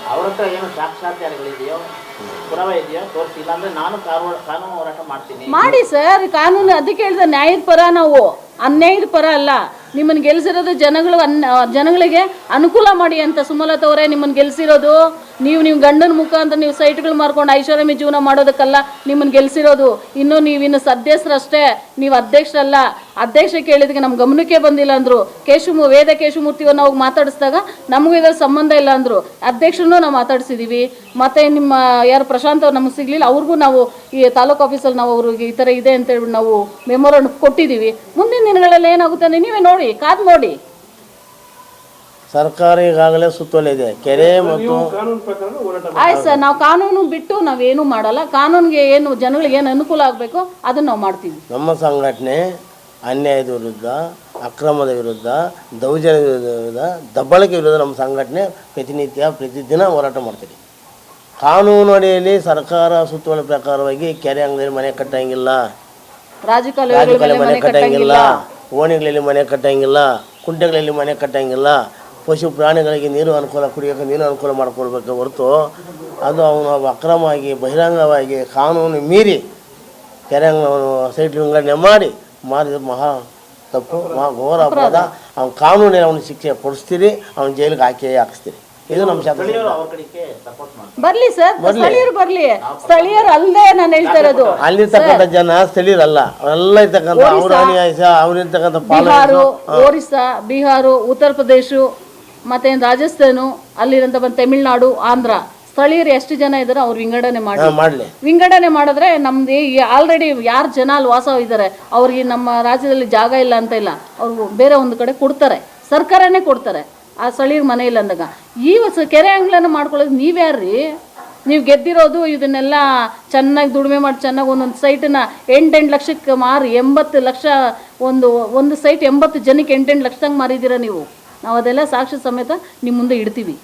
ಮಾಡಿ ಸರ್, ಕಾನೂನು ಅದಕ್ಕೆ ಹೇಳಿದ ನ್ಯಾಯದ ಪರ ನಾವು. ಅನ್ಯಾಯದ ಪರ ಅಲ್ಲ. ನಿಮ್ಮನ್ನು ಗೆಲ್ಸಿರೋದು ಜನಗಳು ಅನ್ ಜನಗಳಿಗೆ ಅನುಕೂಲ ಮಾಡಿ ಅಂತ ಸುಮಲತಾ ಅವರೇ ನಿಮ್ಮನ್ನು ಗೆಲ್ಸಿರೋದು. ನೀವು ನೀವು ಗಂಡನ ಮುಖಾಂತರ ನೀವು ಸೈಟ್ಗಳು ಮಾರ್ಕೊಂಡು ಐಷಾರಾಮಿ ಜೀವನ ಮಾಡೋದಕ್ಕಲ್ಲ ನಿಮ್ಮನ್ನು ಗೆಲ್ಸಿರೋದು. ಇನ್ನು ನೀವಿನ್ನು ಸದಸ್ಯರಷ್ಟೇ ನೀವು ಅಧ್ಯಕ್ಷರಲ್ಲ. ಅಧ್ಯಕ್ಷ ಕೇಳಿದಕ್ಕೆ ನಮ್ಮ ಗಮನಕ್ಕೆ ಬಂದಿಲ್ಲ ಅಂದರು. ಕೇಶು ವೇದ ಕೇಶುಮೂರ್ತಿಯವ್ರನ್ನ ಹೋಗಿ ಮಾತಾಡಿಸಿದಾಗ ನಮಗೂ ಇದರ ಸಂಬಂಧ ಇಲ್ಲ ಅಂದರು. ಅಧ್ಯಕ್ಷರನ್ನೂ ನಾವು ಮಾತಾಡಿಸಿದ್ದೀವಿ ಮತ್ತು ನಿಮ್ಮ ಯಾರು ಪ್ರಶಾಂತ್ ಅವ್ರು ನಮಗೆ ಸಿಗಲಿಲ್ಲ ಅವ್ರಿಗೂ ನಾವು ಈ ತಾಲೂಕು ಆಫೀಸಲ್ಲಿ ನಾವು ಅವ್ರಿಗೆ ಈ ಥರ ಇದೆ ಅಂತ ಹೇಳ್ಬಿಟ್ಟು ನಾವು ಮೆಮೊರಂಡ್ ಕೊಟ್ಟಿದ್ದೀವಿ ಮುಂದಿನ ದಿನಗಳಲ್ಲಿ ಏನಾಗುತ್ತೆ ಅಂದರೆ ನೀವೇ ನೋಡಿ ಕಾದು ನೋಡಿ. ಸರ್ಕಾರ ಈಗಾಗಲೇ ಸುತ್ತೋಲಿದೆ ಕೆರೆ ಮತ್ತು ಕಾನೂನು ಪ್ರಕಾರ ಹೋರಾಟ ಆಯ್ತು ಸರ್ ನಾವು ಕಾನೂನು ಬಿಟ್ಟು ನಾವೇನು ಮಾಡಲ್ಲ. ಕಾನೂನಿಗೆ ಏನು ಜನಗಳಿಗೆ ಏನು ಅನುಕೂಲ ಆಗಬೇಕು ಅದನ್ನು ನಾವು ಮಾಡ್ತೀವಿ. ನಮ್ಮ ಸಂಘಟನೆ ಅನ್ಯಾಯದ ವಿರುದ್ಧ ಅಕ್ರಮದ ವಿರುದ್ಧ ದೌರ್ಜನ್ಯದ ವಿರುದ್ಧ ದಬ್ಬಳಿಕೆ ವಿರುದ್ಧ ನಮ್ಮ ಸಂಘಟನೆ ಪ್ರತಿನಿತ್ಯ ಪ್ರತಿದಿನ ಹೋರಾಟ ಮಾಡ್ತೀವಿ ಕಾನೂನು ಅಡಿಯಲ್ಲಿ ಸರ್ಕಾರ ಸುತ್ತೋಲೆ ಪ್ರಕಾರವಾಗಿ ಕೆರೆ ಅಂಗಡಿಯಲ್ಲಿ ಮನೆ ಕಟ್ಟಂಗಿಲ್ಲ. ರಾಜಕಾಲುವೆಗಳ ಮನೆ ಕಟ್ಟಂಗಿಲ್ಲ. ಓಣಿಗಳಲ್ಲಿ ಮನೆ ಕಟ್ಟಂಗಿಲ್ಲ. ಕುಂಟೆಗಳಲ್ಲಿ ಮನೆ ಕಟ್ಟಂಗಿಲ್ಲ. ಪಶು ಪ್ರಾಣಿಗಳಿಗೆ ನೀರು ಅನುಕೂಲ ಕುಡಿಯೋಕೆ ನೀರು ಅನುಕೂಲ ಮಾಡ್ಕೊಳ್ಬೇಕು ಹೊರತು ಅದು ಅವನು ಅಕ್ರಮವಾಗಿ ಬಹಿರಂಗವಾಗಿ ಕಾನೂನು ಮೀರಿ ಕೆರೆ ಸೈಟ್ ವಿಂಗಡಣೆ ಮಾಡಿ ಮಾಡಿದ ಮಹಾ ತಪ್ಪು ಮಹಾ ಘೋರ ಅಪರಾಧ. ಅವ್ನ ಕಾನೂನಿನ ಅವನು ಶಿಕ್ಷೆ ಕೊಡಿಸ್ತೀರಿ ಅವ್ನ ಜೈಲಿಗೆ ಹಾಕಿ ಹಾಕಿಸ್ತೀರಿ. ಇದು ನಮ್ಮ ಬರ್ಲಿ ಸರ್ ಸ್ಥಳೀಯರು ಬರ್ಲಿ. ಸ್ಥಳೀಯರು ಅಲ್ಲದೆ ನಾನು ಹೇಳ್ತಾ ಇರೋದು. ಅಲ್ಲಿರ್ತಕ್ಕಂಥ ಜನ ಸ್ಥಳೀಯರಲ್ಲ ಅವರೆಲ್ಲ ಇರ್ತಕ್ಕಂಥ ಅವ್ರಿರ್ತಕ್ಕಂಥ ಬಿಹಾರು ಒರಿಸ್ಸಾ ಬಿಹಾರು ಉತ್ತರ ಪ್ರದೇಶ ಮತ್ತೆ ರಾಜಸ್ಥಾನು ಅಲ್ಲಿರಂತ ಬಂದು ತಮಿಳ್ನಾಡು ಆಂಧ್ರ. ಸ್ಥಳೀಯರು ಎಷ್ಟು ಜನ ಇದಾರೆ ಅವ್ರು ವಿಂಗಡಣೆ ಮಾಡಿ. ಮಾಡಲಿ. ವಿಂಗಡಣೆ ಮಾಡಿದ್ರೆ ನಮ್ದು ಆಲ್ರೆಡಿ ಯಾರು ಜನ ಅಲ್ಲಿ ವಾಸ ಇದ್ದಾರೆ ಅವ್ರಿಗೆ ನಮ್ಮ ರಾಜ್ಯದಲ್ಲಿ ಜಾಗ ಇಲ್ಲ ಅಂತ ಇಲ್ಲ ಅವ್ರು ಬೇರೆ ಒಂದು ಕಡೆ ಕೊಡ್ತಾರೆ ಸರ್ಕಾರನೇ ಕೊಡ್ತಾರೆ. ಆ ಸ್ಥಳೀಯರ ಮನೆ ಇಲ್ಲ ಅಂದಾಗ ಈ ಹೊಸ ಕೆರೆ ಅಂಗ್ಲನ್ನು ಮಾಡ್ಕೊಳ್ಳೋದು ನೀವ್ಯಾರ್ರಿ ನೀವು ಗೆದ್ದಿರೋದು ಇದನ್ನೆಲ್ಲ ಚೆನ್ನಾಗಿ ದುಡಿಮೆ ಮಾಡಿ ಚೆನ್ನಾಗಿ ಒಂದೊಂದು ಸೈಟನ್ನ ಎಂಟೆಂಟು ಲಕ್ಷಕ್ಕೆ ಮಾರಿ ಎಂಬತ್ತು ಲಕ್ಷ ಒಂದು ಒಂದು ಸೈಟ್ ಎಂಬತ್ತು ಜನಕ್ಕೆ ಎಂಟೆಂಟು ಲಕ್ಷದಂಗೆ ಮಾರಿದ್ದೀರ ನೀವು. ನಾವು ಅದೆಲ್ಲ ಸಾಕ್ಷಿ ಸಮೇತ ನಿಮ್ಮ ಮುಂದೆ ಇಡ್ತೀವಿ.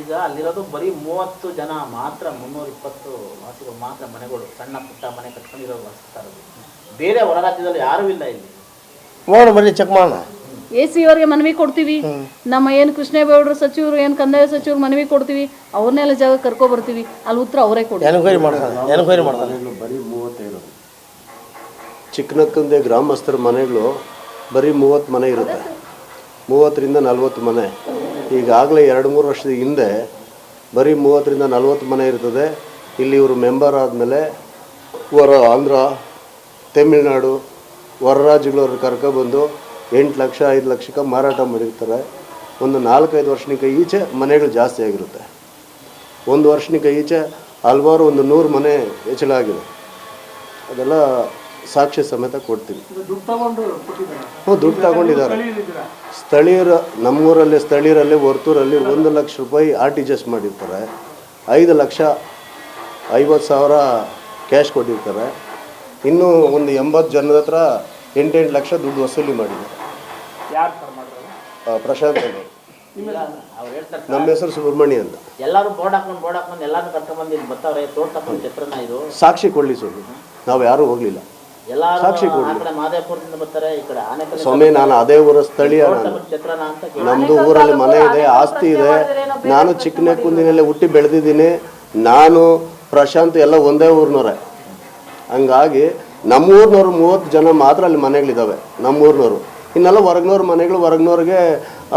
ಈಗ ಅಲ್ಲಿರೋದು ಬರೀ ಮೂವತ್ತು ಜನ ಮಾತ್ರ ಮುನ್ನೂರ ಇಪ್ಪತ್ತು ವಾಸಿಗಳು ಮಾತ್ರ ಮನೆಗಳು ಸಣ್ಣ ಪುಟ್ಟ ಮನೆ ಕಟ್ಕೊಂಡಿರೋ ವಾಸಿಸ್ತಾ ಇರೋದು ಬೇರೆ ಹೊರ ರಾಜ್ಯದಲ್ಲಿ ಯಾರೂ ಇಲ್ಲ ಇಲ್ಲಿ. ನೋಡು ಚೆಕ್ ಮಾಡೋಣ. ಎ ಸಿ ಅವ್ರಿಗೆ ಮನವಿ ಕೊಡ್ತೀವಿ. ನಮ್ಮ ಏನು ಕೃಷ್ಣೇಗೌಡರು ಸಚಿವರು ಏನು ಕಂದಾಯ ಸಚಿವರು ಮನವಿ ಕೊಡ್ತೀವಿ. ಅವ್ರನ್ನೆಲ್ಲ ಜಾಗ ಕರ್ಕೊ ಬರ್ತೀವಿ. ಅಲ್ಲಿ ಉತ್ತರ ಅವರೇ ಕೊಡಿ. ಎನ್ಕ್ವೈರಿ ಮಾಡ್ತಾನೆ ಎನ್ಕ್ವೈರಿ ಮಾಡ್ತಾನೆ ಬರೀ ಮೂವತ್ತೈದು. ಚಿಕ್ಕನಕ್ಕಂದೆ ಗ್ರಾಮಸ್ಥರ ಮನೆಗಳು ಬರೀ ಮೂವತ್ತು ಮನೆ ಇರುತ್ತೆ. ಮೂವತ್ತರಿಂದ ನಲ್ವತ್ತು ಮನೆ. ಈಗಾಗಲೇ ಎರಡು ಮೂರು ವರ್ಷದ ಹಿಂದೆ ಬರೀ ಮೂವತ್ತರಿಂದ ನಲ್ವತ್ತು ಮನೆ ಇರ್ತದೆ. ಇಲ್ಲಿ ಇವರು ಮೆಂಬರ್ ಆದಮೇಲೆ ಹೊರ ಆಂಧ್ರ ತಮಿಳ್ನಾಡು ಹೊರ ರಾಜ್ಯಗಳವ್ರು ಕರ್ಕೊಬಂದು ಎಂಟು ಲಕ್ಷ ಐದು ಲಕ್ಷಕ್ಕೆ ಮಾರಾಟ ಮಾಡಿರ್ತಾರೆ. ಒಂದು ನಾಲ್ಕೈದು ವರ್ಷನಿಗೆ ಈಚೆ ಮನೆಗಳು ಜಾಸ್ತಿ ಆಗಿರುತ್ತೆ. ಒಂದು ವರ್ಷನಿಗೆ ಈಚೆ ಹಲವಾರು ಒಂದು ನೂರು ಮನೆ ಹೆಚ್ಚಳ ಆಗಿದೆ ಅದೆಲ್ಲ ಸಾಕ್ಷ್ಯ ಸಮೇತ ಕೊಡ್ತೀವಿ. ಹ್ಞೂ ದುಡ್ಡು ತಗೊಂಡಿದ್ದಾರೆ. ಸ್ಥಳೀಯರ ನಮ್ಮೂರಲ್ಲಿ ಸ್ಥಳೀಯರಲ್ಲಿ ವರ್ತೂರಲ್ಲಿ ಒಂದು ಲಕ್ಷ ರೂಪಾಯಿ ಆರ್ ಟಿ ಜಿ ಎಸ್ ಮಾಡಿರ್ತಾರೆ. ಐದು ಲಕ್ಷ ಐವತ್ತು ಸಾವಿರ ಕ್ಯಾಶ್ ಕೊಟ್ಟಿರ್ತಾರೆ. ಇನ್ನೂ ಒಂದು ಎಂಬತ್ತು ಜನದ ಹತ್ರ ಎಂಟೆಂಟು ಲಕ್ಷ ದುಡ್ಡು ವಸೂಲಿ ಮಾಡಿದ್ದಾರೆ. ಯಾರು ಸರ್ ಮಾಡಿದ್ರು ಪ್ರಶಾಂತ್ ಅವರು ಅವ್ರು ಹೇಳ್ತಾರೆ ನಮ್ಮ ಹೆಸರು ಸುಬ್ರಹ್ಮಣ್ಯ ಅಂತ. ಎಲ್ಲರೂ ಬೋರ್ಡ್ ಹಾಕೊಂಡು ಬೋರ್ಡ್ ಹಾಕೊಂಡು ಎಲ್ಲರೂ ಕರ್ಕೊಂಡ್ಬಂದು ಇಲ್ಲಿ ಬರ್ತಾವ್ರೆ ತೋಟ ತಕೊಂಡು ಚಿತ್ರನ ಇದು. ಸಾಕ್ಷಿ ಕೊಡ್ಲಿ ಸುಳ್ಳು ನಾವು ಯಾರೂ ಹೋಗ್ಲಿಲ್ಲ. ಎಲ್ಲರೂ ಸಾಕ್ಷಿ ಆ ಕೊಡ್ಲಿ. ಕಡೆ ಮಾದೇಪುರದಿಂದ ಬರ್ತಾರೆ ಈ ಕಡೆ ಆನೆಕಲ್ ಸ್ವಾಮಿ ನಾನು ಅದೇ ಊರ ಸ್ಥಳೀಯ ನಾನು. ಚಿತ್ರನ ಅಂತ ಕೇಳಿ ನಮ್ಮದು ಊರಲ್ಲಿ ಮನೆ ಇದೆ ಆಸ್ತಿ ಇದೆ. ನಾನು ಚಿಕ್ಕನೆಕ್ಕುಂದಿನಲ್ಲಿ ಹುಟ್ಟಿ ಬೆಳೆದಿದ್ದೀನಿ. ನಾನು ಪ್ರಶಾಂತ್ ಎಲ್ಲ ಒಂದೇ ಊರ್ನವ್ರೆ. ಹಂಗಾಗಿ ನಮ್ಮೂರಿನವ್ರು ಮೂವತ್ತು ಜನ ಮಾತ್ರ ಅಲ್ಲಿ ಮನೆಗಳಿದ್ದಾವೆ ನಮ್ಮೂರಿನವರು. ಇನ್ನೆಲ್ಲ ಹೊರಗ್ನವ್ರ ಮನೆಗಳು ಹೊರಗ್ನವ್ರಿಗೆ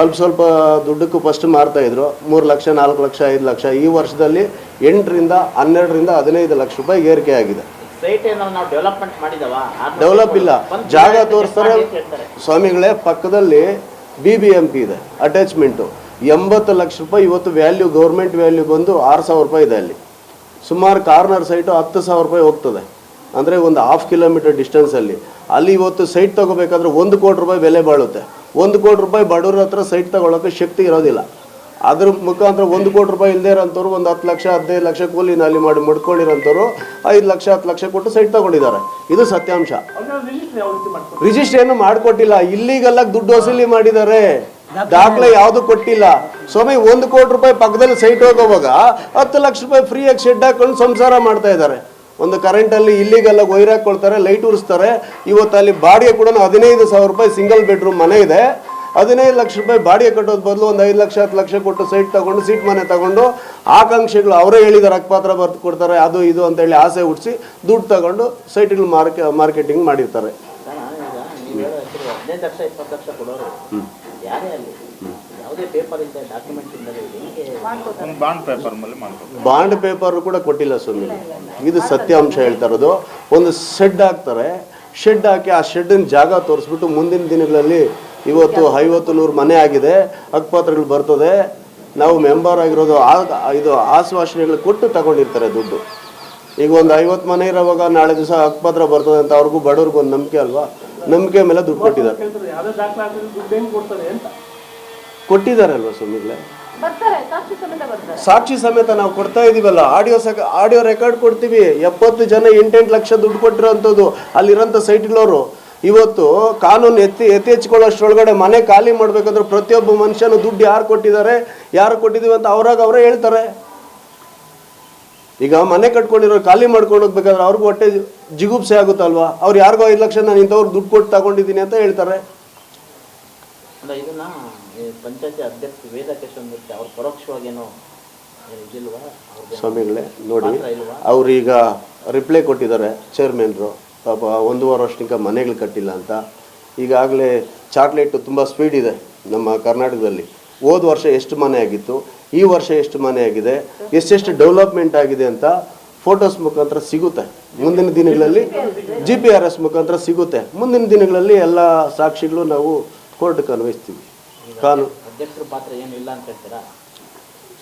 ಅಲ್ಪ ಸ್ವಲ್ಪ ದುಡ್ಡಕ್ಕೂ ಫಸ್ಟ್ ಮಾರ್ತಾ ಇದ್ರು. ಮೂರು ಲಕ್ಷ ನಾಲ್ಕು ಲಕ್ಷ ಐದು ಲಕ್ಷ. ಈ ವರ್ಷದಲ್ಲಿ ಎಂಟರಿಂದ ಹನ್ನೆರಡರಿಂದ ಹದಿನೈದು ಲಕ್ಷ ರೂಪಾಯಿ ಏರಿಕೆ ಆಗಿದೆ. ಡೆವಲಪ್ ಇಲ್ಲ. ಜಾಗ ತೋರಿಸ್ತಾರೆ. ಸ್ವಾಮಿಗಳೇ ಪಕ್ಕದಲ್ಲಿ ಬಿ ಬಿ ಎಂ ಪಿ ಇದೆ ಅಟ್ಯಾಚ್ಮೆಂಟು ಎಂಬತ್ತು ಲಕ್ಷ ರೂಪಾಯಿ ಇವತ್ತು ವ್ಯಾಲ್ಯೂ ಗೌರ್ಮೆಂಟ್ ವ್ಯಾಲ್ಯೂ ಬಂದು ಆರು ಸಾವಿರ ರೂಪಾಯಿ ಇದೆ ಅಲ್ಲಿ. ಸುಮಾರು ಕಾರ್ನರ್ ಸೈಟು ಹತ್ತು ಸಾವಿರ ರೂಪಾಯಿ ಹೋಗ್ತದೆ. ಅಂದರೆ ಒಂದು ಹಾಫ್ ಕಿಲೋಮೀಟರ್ ಡಿಸ್ಟೆನ್ಸಲ್ಲಿ ಅಲ್ಲಿ. ಇವತ್ತು ಸೈಟ್ ತೊಗೋಬೇಕಾದ್ರೆ ಒಂದು ಕೋಟಿ ರೂಪಾಯಿ ಬೆಲೆ ಬಾಳುತ್ತೆ. ಒಂದು ಕೋಟಿ ರೂಪಾಯಿ ಬಡವ್ರ ಹತ್ರ ಸೈಟ್ ತಗೊಳ್ಳೋಕೆ ಶಕ್ತಿ ಇರೋದಿಲ್ಲ. ಅದ್ರ ಮುಖಾಂತರ ಒಂದು ಕೋಟಿ ರೂಪಾಯಿ ಇಲ್ಲದೆ ಇರೋಂಥವ್ರು ಒಂದು ಹತ್ತು ಲಕ್ಷ, ಹದಿನೈದು ಲಕ್ಷ ಕೂಲಿ ನಾಲಿ ಮಾಡಿ ಮುಡ್ಕೊಂಡಿರೋಂಥವ್ರು ಐದು ಲಕ್ಷ, ಹತ್ತು ಲಕ್ಷ ಕೊಟ್ಟು ಸೈಟ್ ತಗೊಂಡಿದ್ದಾರೆ. ಇದು ಸತ್ಯಾಂಶ. ರಿಜಿಸ್ಟರ್ ಏನು ಮಾಡಿಕೊಟ್ಟಿಲ್ಲ. ಇಲ್ಲಿಗೆಲ್ಲ ದುಡ್ಡು ವಸೂಲಿ ಮಾಡಿದ್ದಾರೆ. ದಾಖಲೆ ಯಾವುದು ಕೊಟ್ಟಿಲ್ಲ. ಸ್ವಾಮಿ, ಒಂದು ಕೋಟಿ ರೂಪಾಯಿ ಪಕ್ಕದಲ್ಲಿ ಸೈಟ್ ಹೋಗೋವಾಗ ಹತ್ತು ಲಕ್ಷ ರೂಪಾಯಿ ಫ್ರೀಯಾಗಿ ಶೆಡ್ ಹಾಕೊಂಡು ಸಂಸಾರ ಮಾಡ್ತಾ ಇದ್ದಾರೆ. ಒಂದು ಕರೆಂಟಲ್ಲಿ ಇಲ್ಲಿಗೆಲ್ಲ ವೈರ್ ಹಾಕೊಳ್ತಾರೆ ಲೈಟ್ ಉರಿಸ್ತಾರೆ. ಇವತ್ತು ಅಲ್ಲಿ ಬಾಡಿಗೆ ಕೂಡ ಹದಿನೈದು ಸಾವಿರ ರೂಪಾಯಿ ಸಿಂಗಲ್ ಬೆಡ್ರೂಮ್ ಮನೆ ಇದೆ. ಹದಿನೈದು ಲಕ್ಷ ರೂಪಾಯಿ ಬಾಡಿಗೆ ಕಟ್ಟೋದು ಬದಲು ಒಂದು ಐದು ಲಕ್ಷ ಹತ್ತು ಲಕ್ಷ ಕೊಟ್ಟು ಸೈಟ್ ತಗೊಂಡು ಸೀಟ್ ಮನೆ ತಗೊಂಡು ಆಕಾಂಕ್ಷೆಗಳು ಅವರೇ ಹೇಳಿದ್ದಾರೆ ರಕ್ಪಾತ್ರ ಬರ್ತು ಕೊಡ್ತಾರೆ ಅದು ಇದು ಅಂತ ಹೇಳಿ ಆಸೆ ಹುಟ್ಟಿಸಿ ದುಡ್ಡು ತಗೊಂಡು ಸೈಟ್ಗಳು ಮಾರ್ಕೆ ಮಾರ್ಕೆಟಿಂಗ್ ಮಾಡಿರ್ತಾರೆ. ಸರ್, ಈಗ ನೀವು ಹೇಳೋ ಹದಿನೈದು ಲಕ್ಷ ಇಪ್ಪತ್ತು ಲಕ್ಷ ಕೊಡೋರು. ಯಾರೇ ಅಲ್ಲಿ ಪೇಪರ್ ಬಾಂಡ್ ಪೇಪರ್ ಕೂಡ ಕೊಟ್ಟಿಲ್ಲ ಸ್ವಾಮಿ. ಇದು ಸತ್ಯಾಂಶ ಹೇಳ್ತಾ ಇರೋದು. ಒಂದು ಶೆಡ್ ಹಾಕ್ತಾರೆ. ಶೆಡ್ ಹಾಕಿ ಆ ಶೆಡ್ಡಿನ ಜಾಗ ತೋರಿಸ್ಬಿಟ್ಟು ಮುಂದಿನ ದಿನಗಳಲ್ಲಿ ಇವತ್ತು ಐವತ್ತು ನೂರು ಮನೆ ಆಗಿದೆ. ಹಕ್ಕುಪತ್ರಗಳು ಬರ್ತದೆ. ನಾವು ಮೆಂಬರ್ ಆಗಿರೋದು ಆ ಇದು ಆಶ್ವಾಸನೆಗಳು ಕೊಟ್ಟು ತಗೊಂಡಿರ್ತಾರೆ ದುಡ್ಡು. ಈಗ ಒಂದು ಐವತ್ತು ಮನೆ ಇರೋವಾಗ ನಾಳೆ ದಿವಸ ಹಕ್ಕುಪತ್ರ ಬರ್ತದೆ ಅಂತ ಅವ್ರಿಗೂ ಬಡವ್ರಿಗೂ ಒಂದು ನಂಬಿಕೆ ಅಲ್ವಾ? ನಂಬಿಕೆ ಮೇಲೆ ದುಡ್ಡು ಕೊಟ್ಟಿದ್ದಾರೆ. ಕೇಳ್ತಾರೆ ಯಾವುದೇ ದಾಖಲೆ ಹಾಕಿದ್ರೆ ದುಡ್ಡು ಹೆಂಗ್ ಕೊಡ್ತಾರೆ ಅಂತ ಕೊಟ್ಟಿದ್ದಾರೆ ಅಲ್ವಾ ಸ್ವಾಮಿಗಳೇ? ಬರ್ತಾರೆ ಸಾಕ್ಷಿ ಸಮೇತ ಬರ್ತಾರೆ. ಸಾಕ್ಷಿ ಸಮೇತ ನಾವು ಕೊಡ್ತಾ ಇದೀವಲ್ಲ ಆಡಿಯೋ ಸಕ ಆಡಿಯೋ ರೆಕಾರ್ಡ್ ಕೊಡ್ತೀವಿ. ಎಪ್ಪತ್ತು ಜನ ಎಂಟೆಂಟು ಲಕ್ಷ ದುಡ್ಡು ಕೊಟ್ಟಿರೋಂಥದ್ದು ಅಲ್ಲಿರೋಂಥ ಸೈಟ್ಗಳವರು. ಇವತ್ತು ಕಾನೂನು ಎತ್ತಿ ಎತ್ತಿ ಎತ್ತೆಚ್ಕೊಳ್ಳೋಷ್ಟ್ರೊಳಗಡೆ ಮನೆ ಖಾಲಿ ಮಾಡಬೇಕಂದ್ರೆ ಪ್ರತಿಯೊಬ್ಬ ಮನುಷ್ಯನು ದುಡ್ಡು ಯಾರು ಕೊಟ್ಟಿದ್ದಾರೆ ಯಾರು ಕೊಟ್ಟಿದ್ದೀವಿ ಅಂತ ಅವ್ರಾಗ ಅವರೇ ಹೇಳ್ತಾರೆ. ಈಗ ಮನೆ ಕಟ್ಕೊಂಡಿರೋ ಖಾಲಿ ಮಾಡ್ಕೊಂಡು ಹೋಗ್ಬೇಕಾದ್ರೆ ಅವ್ರಿಗೂ ಹೊಟ್ಟೆ ಜಿಗುಪ್ಸೆ ಆಗುತ್ತಲ್ವಾ? ಅವ್ರು ಯಾರಿಗೋ ಐದು ಲಕ್ಷ ನಾನು ಇಂಥವ್ರಿಗೆ ದುಡ್ಡು ಕೊಟ್ಟು ತಗೊಂಡಿದ್ದೀನಿ ಅಂತ ಹೇಳ್ತಾರೆ. ಪಂಚಾಯತಿ ಅಧ್ಯಕ್ಷ ವೇದ ಕೇಶವಮೂರ್ತಿ ಅವ್ರು ಪರೋಕ್ಷವಾಗೇನೋ ಇದಿಲ್ವಾ? ಸ್ವಾಮಿಗಳೇ ನೋಡಿ? ಅವ್ರೀಗ ರಿಪ್ಲೈ ಕೊಟ್ಟಿದ್ದಾರೆ ಚೇರ್ಮನ್ರು ಪಾಪ ಒಂದೂವರೆ ವರ್ಷದಿಂದ ಮನೆಗಳು ಕಟ್ಟಿಲ್ಲ ಅಂತ. ಈಗಾಗಲೇ ಚಾಕ್ಲೇಟು ತುಂಬ ಸ್ಪೀಡ್ ಇದೆ ನಮ್ಮ ಕರ್ನಾಟಕದಲ್ಲಿ. ಹೋದ ವರ್ಷ ಎಷ್ಟು ಮನೆ ಆಗಿತ್ತು ಈ ವರ್ಷ ಎಷ್ಟು ಮನೆ ಆಗಿದೆ ಎಷ್ಟೆಷ್ಟು ಡೆವಲಪ್ಮೆಂಟ್ ಆಗಿದೆ ಅಂತ ಫೋಟೋಸ್ ಮುಖಾಂತರ ಸಿಗುತ್ತೆ. ಮುಂದಿನ ದಿನಗಳಲ್ಲಿ ಜಿ ಪಿ ಆರ್ ಎಸ್ ಮುಖಾಂತರ ಸಿಗುತ್ತೆ. ಮುಂದಿನ ದಿನಗಳಲ್ಲಿ ಎಲ್ಲ ಸಾಕ್ಷಿಗಳು ನಾವು ಕೋರ್ಟ್ಗೆ ಅನ್ವಯಿಸ್ತೀವಿ. ಕಾನೂನು. ಅಧ್ಯಕ್ಷರ ಪಾತ್ರ ಏನು ಇಲ್ಲ ಅಂತ ಹೇಳ್ತೀರಾ?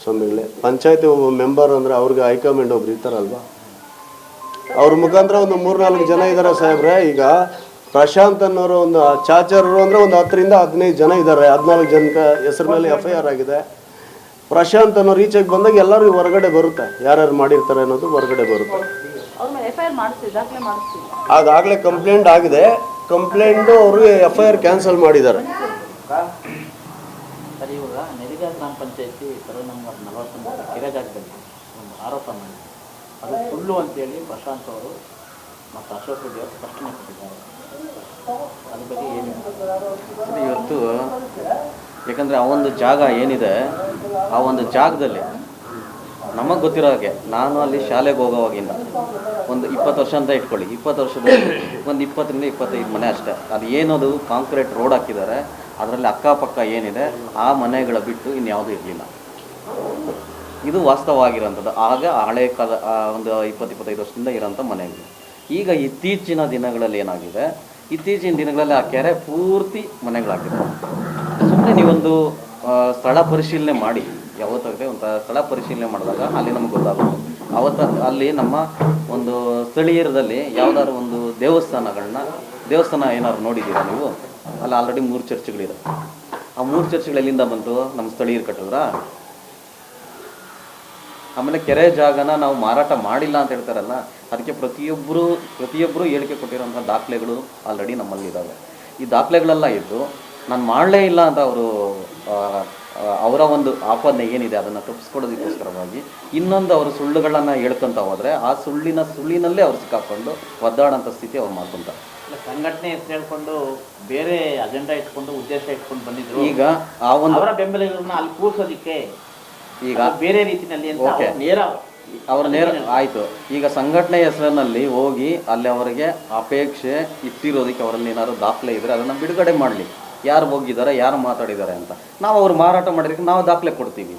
ಸ್ವಾಮಿಗಳೇ ಪಂಚಾಯತಿ ಒಬ್ಬ ಮೆಂಬರ್ ಅಂದ್ರೆ ಅವ್ರಿಗೆ ಹೈಕಮಾಂಡ್ ಒಬ್ರು ಇರ್ತಾರಲ್ವಾ? ಅವ್ರ ಮುಖಾಂತರ ಒಂದು ಮೂರ್ನಾಲ್ಕು ಜನ ಇದ್ದಾರೆ ಸಾಹೇಬ್ರೆ. ಈಗ ಪ್ರಶಾಂತ್ ಅನ್ನೋರು ಒಂದು ಚಾಚರರು ಅಂದ್ರೆ ಒಂದು ಹತ್ತರಿಂದ ಹದಿನೈದು ಜನ ಇದ್ದಾರೆ ಹದಿನಾಲ್ಕು ಜನಕ್ಕೆ ಹೆಸರು ಮೇಲೆ ಎಫ್ ಐ ಆರ್ ಆಗಿದೆ. ಪ್ರಶಾಂತ್ ಅನ್ನೋ ರೀಚಾಗಿ ಬಂದಾಗ ಎಲ್ಲರೂ ಹೊರಗಡೆ ಬರುತ್ತೆ. ಯಾರ್ಯಾರು ಮಾಡಿರ್ತಾರೆ ಅನ್ನೋದು ಹೊರಗಡೆ ಬರುತ್ತೆ. ಅದಾಗಲೇ ಕಂಪ್ಲೇಂಟ್ ಆಗಿದೆ. ಕಂಪ್ಲೇಂಟು ಅವರು ಎಫ್ ಐ ಆರ್ ಕ್ಯಾನ್ಸಲ್ ಮಾಡಿದ್ದಾರೆ. ನೆರಿಗಾ ಗ್ರಾಮ ಪಂಚಾಯತಿ ಸರ್ವೆ ನಂಬರ್ ನಲವತ್ತೊಂಬತ್ತು ಕೆರೆ ಒಂದು ಆರೋಪ ಮಾಡಿ ಅದು ಸುಳ್ಳು ಅಂತೇಳಿ ಪ್ರಶಾಂತ್ ಅವರು ಮತ್ತು ಅಶೋಕ್ ರೆಡ್ಡಿ ಅವರು ಸ್ಪಷ್ಟನೆ ಕೊಟ್ಟಿದ್ದಾರೆ. ಅದ್ರ ಬಗ್ಗೆ ಏನು ಹೇಳ್ತೀರಾ? ಇವತ್ತು ಯಾಕಂದರೆ ಆ ಒಂದು ಜಾಗ ಏನಿದೆ, ಆ ಒಂದು ಜಾಗದಲ್ಲಿ ನಮಗೆ ಗೊತ್ತಿರೋ ಹಾಗೆ ನಾನು ಅಲ್ಲಿ ಶಾಲೆಗೆ ಹೋಗೋವಾಗಿಂದ ಒಂದು ಇಪ್ಪತ್ತು ವರ್ಷ ಅಂತ ಇಟ್ಕೊಳ್ಳಿ. ಇಪ್ಪತ್ತು ವರ್ಷದಲ್ಲಿ ಒಂದು ಇಪ್ಪತ್ತರಿಂದ ಇಪ್ಪತ್ತೈದು ಮನೆ ಅಷ್ಟೇ. ಅದು ಏನದು? ಕಾಂಕ್ರೀಟ್ ರೋಡ್ ಹಾಕಿದ್ದಾರೆ. ಅದರಲ್ಲಿ ಅಕ್ಕಪಕ್ಕ ಏನಿದೆ, ಆ ಮನೆಗಳ ಬಿಟ್ಟು ಇನ್ಯಾವುದೂ ಇರಲಿಲ್ಲ. ಇದು ವಾಸ್ತವವಾಗಿರೋಂಥದ್ದು. ಆಗ ಹಳೆ ಕಾಲ ಒಂದು ಇಪ್ಪತ್ತು ಇಪ್ಪತ್ತೈದು ವರ್ಷದಿಂದ ಇರೋಂಥ ಮನೆಗಳು. ಈಗ ಇತ್ತೀಚಿನ ದಿನಗಳಲ್ಲಿ ಏನಾಗಿದೆ, ಇತ್ತೀಚಿನ ದಿನಗಳಲ್ಲಿ ಆ ಕೆರೆ ಪೂರ್ತಿ ಮನೆಗಳಾಗಿದೆ ಸುಮ್ಮನೆ ನೀವೊಂದು ಸ್ಥಳ ಪರಿಶೀಲನೆ ಮಾಡಿ. ಯಾವತ್ತಾಗುತ್ತೆ ಒಂದು ಸ್ಥಳ ಪರಿಶೀಲನೆ ಮಾಡಿದಾಗ ಅಲ್ಲಿ ನಮ್ಗೆ ಗೊತ್ತಾಗುತ್ತೆ. ಅವತ್ತ ಅಲ್ಲಿ ನಮ್ಮ ಒಂದು ಸ್ಥಳೀಯರದಲ್ಲಿ ಯಾವುದಾದ್ರು ಒಂದು ದೇವಸ್ಥಾನಗಳನ್ನ, ದೇವಸ್ಥಾನ ಏನಾದ್ರು ನೋಡಿದ್ದೀರಾ ನೀವು? ಅಲ್ಲಿ ಆಲ್ರೆಡಿ ಮೂರು ಚರ್ಚ್ಗಳಿದೆ. ಆ ಮೂರು ಚರ್ಚ್ಗಳು ಎಲ್ಲಿಂದ ಬಂತು? ನಮ್ಮ ಸ್ಥಳೀಯರು ಕಟ್ಟಿದ್ರಾ? ಆಮೇಲೆ ಕೆರೆ ಜಾಗನ ನಾವು ಮಾರಾಟ ಮಾಡಿಲ್ಲ ಅಂತ ಹೇಳ್ತಾರಲ್ಲ, ಅದಕ್ಕೆ ಪ್ರತಿಯೊಬ್ಬರು ಪ್ರತಿಯೊಬ್ಬರು ಹೇಳಿಕೆ ಕೊಟ್ಟಿರೋಂಥ ದಾಖಲೆಗಳು ಆಲ್ರೆಡಿ ನಮ್ಮಲ್ಲಿ ಇದ್ದಾವೆ ಈ ದಾಖಲೆಗಳೆಲ್ಲ ಇದ್ದು, ನಾನು ಮಾಡಲೇ ಇಲ್ಲ ಅಂತ ಅವರು ಅವರ ಒಂದು ಆಪಾದನೆ ಏನಿದೆ ಅದನ್ನು ತಪ್ಪಿಸ್ಕೊಡೋದಕ್ಕೋಸ್ಕರವಾಗಿ ಇನ್ನೊಂದು ಅವರು ಸುಳ್ಳುಗಳನ್ನು ಹೇಳ್ಕೊಂತ ಹೋದರೆ ಆ ಸುಳ್ಳಿನ ಸುಳ್ಳಿನಲ್ಲೇ ಅವ್ರು ಸಿಕ್ಕಾಕೊಂಡು ಒದ್ದಾಡೋಂಥ ಸ್ಥಿತಿ ಅವ್ರು ಮಾಡ್ಕೊತಾರೆ. ಇಲ್ಲ, ಸಂಘಟನೆ ಅಂತ ಹೇಳ್ಕೊಂಡು ಬೇರೆ ಅಜೆಂಡಾ ಇಟ್ಕೊಂಡು ಉದ್ದೇಶ ಇಟ್ಕೊಂಡು ಬಂದಿದ್ರು. ಈಗ ಆ ಒಂದು ಅವರ ಬೆಂಬಲಿಗರನ್ನ ಅಲ್ಲಿ ಕೂರ್ಸೋದಿಕ್ಕೆ ಈಗ ಬೇರೆ ರೀತಿನಲ್ಲಿ ಅಂತ. ಅವ್ರು ನೇರ ಅವರ ನೇರ ಆಯ್ತು. ಈಗ ಸಂಘಟನೆ ಹೆಸರಿನಲ್ಲಿ ಹೋಗಿ ಅಲ್ಲಿ ಅವರಿಗೆ ಅಪೇಕ್ಷೆ ಇಟ್ಟಿರೋದಕ್ಕೆ ಅವರಲ್ಲಿ ಏನಾದ್ರು ದಾಖಲೆ ಇದ್ರೆ ಅದನ್ನ ಬಿಡುಗಡೆ ಮಾಡಲಿ. ಯಾರು ಹೋಗಿದ್ದಾರೆ ಯಾರು ಮಾತಾಡಿದ್ದಾರೆ ಅಂತ. ನಾವು ಅವ್ರು ಮಾರಾಟ ಮಾಡಿದಕ್ಕೆ ನಾವು ದಾಖಲೆ ಕೊಡ್ತೀವಿ.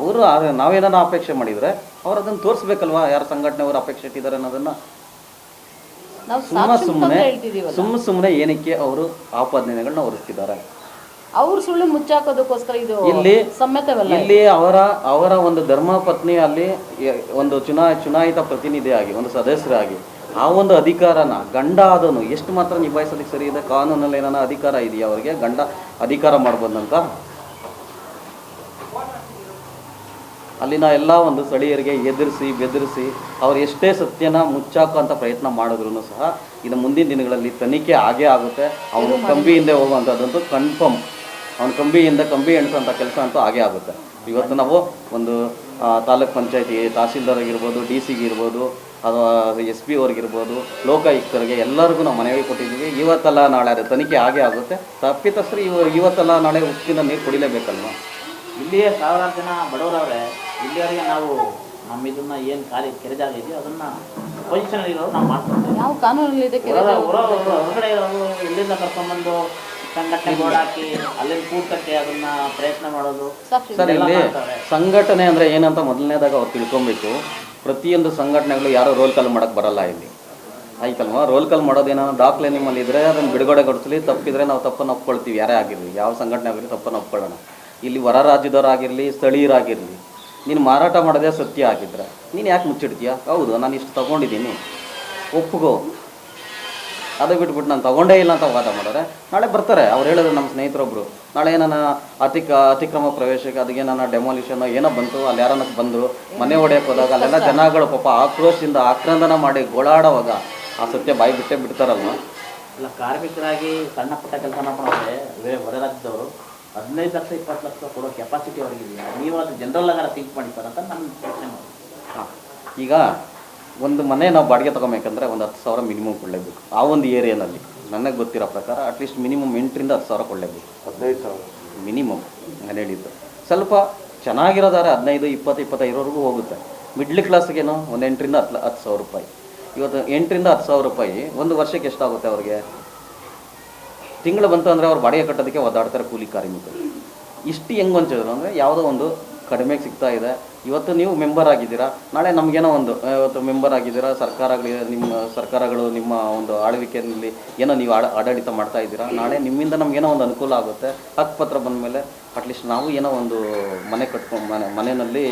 ಅವರು ನಾವೇನಾದ್ರು ಅಪೇಕ್ಷೆ ಮಾಡಿದರೆ ಅವರು ಅದನ್ನು ತೋರಿಸ್ಬೇಕಲ್ವಾ? ಯಾರು ಸಂಘಟನೆ ಅವರು ಅಪೇಕ್ಷೆ ಇಟ್ಟಿದ್ದಾರೆ ಅನ್ನೋದನ್ನು? ಸುಮ್ಮ ಸುಮ್ಮನೆ ಸುಮ್ಮ ಸುಮ್ಮನೆ ಏನಕ್ಕೆ ಅವರು ಆಪಾದನೆಗಳನ್ನ ಹೊರಿಸ್ತಿದ್ದಾರೆ? ಅವ್ರ ಸುಳ್ಳು ಮುಚ್ಚಾಕೋದಕ್ಕೋಸ್ಕರ ಇದು ಇಲ್ಲಿ ಸಮ್ಮತವಲ್ಲ ಇಲ್ಲಿ ಅವರ ಅವರ ಒಂದು ಧರ್ಮ ಪತ್ನಿ ಅಲ್ಲಿ ಒಂದು ಚುನಾ ಚುನಾಯಿತ ಪ್ರತಿನಿಧಿಯಾಗಿ ಒಂದು ಸದಸ್ಯರಾಗಿ ಆ ಒಂದು ಅಧಿಕಾರನ ಗಂಡ ಆದನು ಎಷ್ಟು ಮಾತ್ರ ನಿಭಾಯಿಸೋದಕ್ಕೆ ಸರಿ ಇದೆ? ಕಾನೂನಲ್ಲಿ ಏನಾರ ಅಧಿಕಾರ ಇದೆಯಾ ಅವರಿಗೆ? ಗಂಡ ಅಧಿಕಾರ ಮಾಡ್ಬೋದಂತ ಅಲ್ಲಿನ ಎಲ್ಲ ಒಂದು ಸ್ಥಳೀಯರಿಗೆ ಎದುರಿಸಿ ಬೆದರಿಸಿ ಅವ್ರು ಎಷ್ಟೇ ಸತ್ಯನ ಮುಚ್ಚಾಕುವಂಥ ಪ್ರಯತ್ನ ಮಾಡಿದ್ರು ಸಹ ಇನ್ನು ಮುಂದಿನ ದಿನಗಳಲ್ಲಿ ತನಿಖೆ ಆಗೇ ಆಗುತ್ತೆ. ಅವನು ಕಂಬಿ ಹಿಂದೆ ಹೋಗುವಂಥದ್ದಂತೂ ಕನ್ಫರ್ಮ್ ಅವ್ನು ಕಂಬಿಯಿಂದ ಕಂಬಿ ಎಣಿಸೋಂಥ ಕೆಲಸ ಅಂತೂ ಆಗೇ ಆಗುತ್ತೆ. ಇವತ್ತು ನಾವು ಒಂದು ತಾಲೂಕ್ ಪಂಚಾಯತಿ ತಹಸೀಲ್ದಾರ್ ಆಗಿರ್ಬೋದು ಡಿ ಸಿಗೆ ಇರ್ಬೋದು ಅಥವಾ ಎಸ್ ಪಿ ಅವ್ರಿಗಿರ್ಬೋದು ಲೋಕಾಯುಕ್ತರಿಗೆ ಎಲ್ಲರಿಗೂ ನಾವು ಮನವಿ ಕೊಟ್ಟಿದ್ದೀವಿ. ಇವತ್ತಲ್ಲ ನಾಳೆ ಅದು ತನಿಖೆ ಆಗೇ ಆಗುತ್ತೆ. ತಪ್ಪಿತಸ್ಥರು ಇವ ಇವತ್ತಲ್ಲ ನಾಳೆ ಉಪ್ಪಿನ ನೀರು ಕುಡಿಲೇಬೇಕಲ್ವ? ಇಲ್ಲಿಯೇ ಸಾವಿರಾರು ಜನ ಬಡವರವ್ರೆ ಇಲ್ಲಿಯವರೆಗೆ ನಾವು ನಮ್ಮ ಇದನ್ನ ಏನು ಕಾರ್ಯ ಕೆರೆದಾಗ ಇದೆಯೋ ಅದನ್ನ ಪೊಸಿಷನ್ ಇರೋರು ನಾವು ಮಾಡ್ತೀವಿ ಯಾವ ಕಾನೂನಲ್ಲಿ ಕೆರೆ ಹೊರ ಹೊರ ಹೊರಗಡೆ ಇರೋರು ಇಲ್ಲಿಂದ ಕರ್ಕೊಂಡ್ಬಂದು ಸಂಘಟನೆ ಅಲ್ಲಿಂದ ಅದನ್ನ ಪ್ರಯತ್ನ ಮಾಡೋದು. ಸರ್ ಇಲ್ಲಿ ಸಂಘಟನೆ ಅಂದ್ರೆ ಏನಂತ ಮೊದಲನೇದಾಗ ಅವ್ರು ತಿಳ್ಕೊಬೇಕು. ಪ್ರತಿಯೊಂದು ಸಂಘಟನೆಗಳು ಯಾರೋ ರೋಲ್ ಕಾಲ್ ಮಾಡಕ್ ಬರಲ್ಲ ಇಲ್ಲಿ. ಆಯ್ತಲ್ವಾ ರೋಲ್ ಕಾಲ್ ಮಾಡೋದೇನೋ ದಾಖಲೆ ನಿಮ್ಮಲ್ಲಿ ಇದ್ರೆ ಅದನ್ನು ಬಿಡುಗಡೆಗೊಳಿಸಲಿ ತಪ್ಪಿದ್ರೆ ನಾವು ತಪ್ಪನ್ನು ಒಪ್ಕೊಳ್ತೀವಿ. ಯಾರೇ ಆಗಿರಲಿ ಯಾವ ಸಂಘಟನೆ ಆಗಿರಲಿ ತಪ್ಪನ್ನು ಒಪ್ಕೊಳ್ಳೋಣ. ಇಲ್ಲಿ ಹೊರ ರಾಜ್ಯದವರಾಗಿರ್ಲಿ ಸ್ಥಳೀಯರಾಗಿರಲಿ ನೀನು ಮಾರಾಟ ಮಾಡೋದೇ ಸತ್ಯ ಹಾಕಿದ್ರೆ. ನೀನು ಯಾಕೆ ಮುಚ್ಚಿಡ್ತೀಯ? ಹೌದು, ನಾನು ಇಷ್ಟು ತಗೊಂಡಿದ್ದೀನಿ. ಒಪ್ಪುಗೋ ಅದು ಬಿಟ್ಬಿಟ್ಟು ನಾನು ತಗೊಂಡೇ ಇಲ್ಲ ಅಂತ ವಾದ ಮಾಡಿದ್ರೆ, ನಾಳೆ ಬರ್ತಾರೆ. ಅವ್ರು ಹೇಳಿದ್ರು ನಮ್ಮ ಸ್ನೇಹಿತರೊಬ್ಬರು ನಾಳೆ ಏನಾನ ಅತಿಕ, ಅತಿಕ್ರಮ ಪ್ರವೇಶಕ್ಕೆ ಅದಕ್ಕೆ ನನ್ನ ಡೆಮಾಲಿಷನ್ ಏನೋ ಬಂತು, ಅಲ್ಲಿ ಯಾರನ್ನ ಬಂದರು, ಮನೆ ಹೊಡೆಯಕ್ಕೆ ಹೋದಾಗ ಅಲ್ಲೆಲ್ಲ ಜನಗಳು ಪಾಪ ಆಕ್ರೋಶದಿಂದ ಆಕ್ರಂದನ ಮಾಡಿ ಗೋಳಾಡೋವಾಗ ಆ ಸತ್ಯ ಬಾಯಿ ಬಿಟ್ಟೇ ಬಿಡ್ತಾರಲ್ವ? ಇಲ್ಲ ಕಾರ್ಮಿಕರಾಗಿ ಸಣ್ಣ ಪುಟ್ಟ ಕೆಲಸ ಮಾಡಿದ್ರೆ ಬೇರೆ ಹೊರ ಹದಿನೈದು ಲಕ್ಷ ಇಪ್ಪತ್ತು ಲಕ್ಷ ಕೊಡೋ ಕೆಪಾಸಿಟಿ ಅವ್ರಿಗಿದೆಯಾ ನೀವು ಅದು ಜನರಲ್ ಆಗಾರ ಥಿಂಕ್ ಮಾಡಿ ಸರ್ ಅಂತ ನಾನು ಪ್ರಶ್ನೆ ಮಾಡಿ ಹಾಂ. ಈಗ ಒಂದು ಮನೆ ನಾವು ಬಾಡಿಗೆ ತೊಗೊಬೇಕಂದ್ರೆ ಒಂದು ಹತ್ತು ಸಾವಿರ ಮಿನಿಮಮ್ ಕೊಡಲೇಬೇಕು. ಆ ಒಂದು ಏರಿಯಾನಲ್ಲಿ ನನಗೆ ಗೊತ್ತಿರೋ ಪ್ರಕಾರ ಅಟ್ಲೀಸ್ಟ್ ಮಿನಿಮಮ್ ಎಂಟರಿಂದ ಹತ್ತು ಸಾವಿರ ಕೊಡಲೇಬೇಕು. ಹದಿನೈದು ಸಾವಿರ. ಮಿನಿಮಮ್ ನಾನು ಹೇಳಿದ್ದು. ಸ್ವಲ್ಪ ಚೆನ್ನಾಗಿರೋದಾರೆ ಹದಿನೈದು ಇಪ್ಪತ್ತು ಇಪ್ಪತ್ತೈದರವರೆಗೂ ಹೋಗುತ್ತೆ. ಮಿಡ್ಲ್ ಕ್ಲಾಸ್ಗೇನು ಒಂದು ಎಂಟರಿಂದ ಹತ್ತು ಹತ್ತು ಸಾವಿರ ರೂಪಾಯಿ. ಇವತ್ತು ಎಂಟರಿಂದ ಹತ್ತು ಸಾವಿರ ರೂಪಾಯಿ ಒಂದು ವರ್ಷಕ್ಕೆ ಎಷ್ಟಾಗುತ್ತೆ ಅವ್ರಿಗೆ? ತಿಂಗಳು ಬಂತು ಅಂದರೆ ಅವ್ರು ಬಾಡಿಗೆ ಕಟ್ಟೋದಕ್ಕೆ ಒದ್ದಾಡ್ತಾರೆ ಕೂಲಿ ಕಾರ್ಮಿಕರು. ಇಷ್ಟು ಹೆಂಗೆ ಹೊಂಚಿದ್ರು ಅಂದರೆ ಯಾವುದೋ ಒಂದು ಕಡಿಮೆಗೆ ಸಿಗ್ತಾ ಇದೆ. ಇವತ್ತು ನೀವು ಮೆಂಬರ್ ಆಗಿದ್ದೀರಾ? ನಾಳೆ ನಮಗೇನೋ ಒಂದು ಇವತ್ತು ಮೆಂಬರ್ ಆಗಿದ್ದೀರಾ? ಸರ್ಕಾರಗಳು, ನಿಮ್ಮ ಸರ್ಕಾರಗಳು, ನಿಮ್ಮ ಒಂದು ಆಳ್ವಿಕೆಯಲ್ಲಿ ಏನೋ ನೀವು ಆಡ, ಆಡಳಿತ ಮಾಡ್ತಾ ಇದ್ದೀರಾ? ನಾಳೆ ನಿಮ್ಮಿಂದ ನಮಗೇನೋ ಒಂದು ಅನುಕೂಲ ಆಗುತ್ತೆ. ಹಕ್ಕುಪತ್ರ ಬಂದಮೇಲೆ ಅಟ್ಲೀಸ್ಟ್ ನಾವು ಏನೋ ಒಂದು ಮನೆ ಕಟ್ಕೊಂಡು ಮನೆ, ಮನೆಯಲ್ಲಿ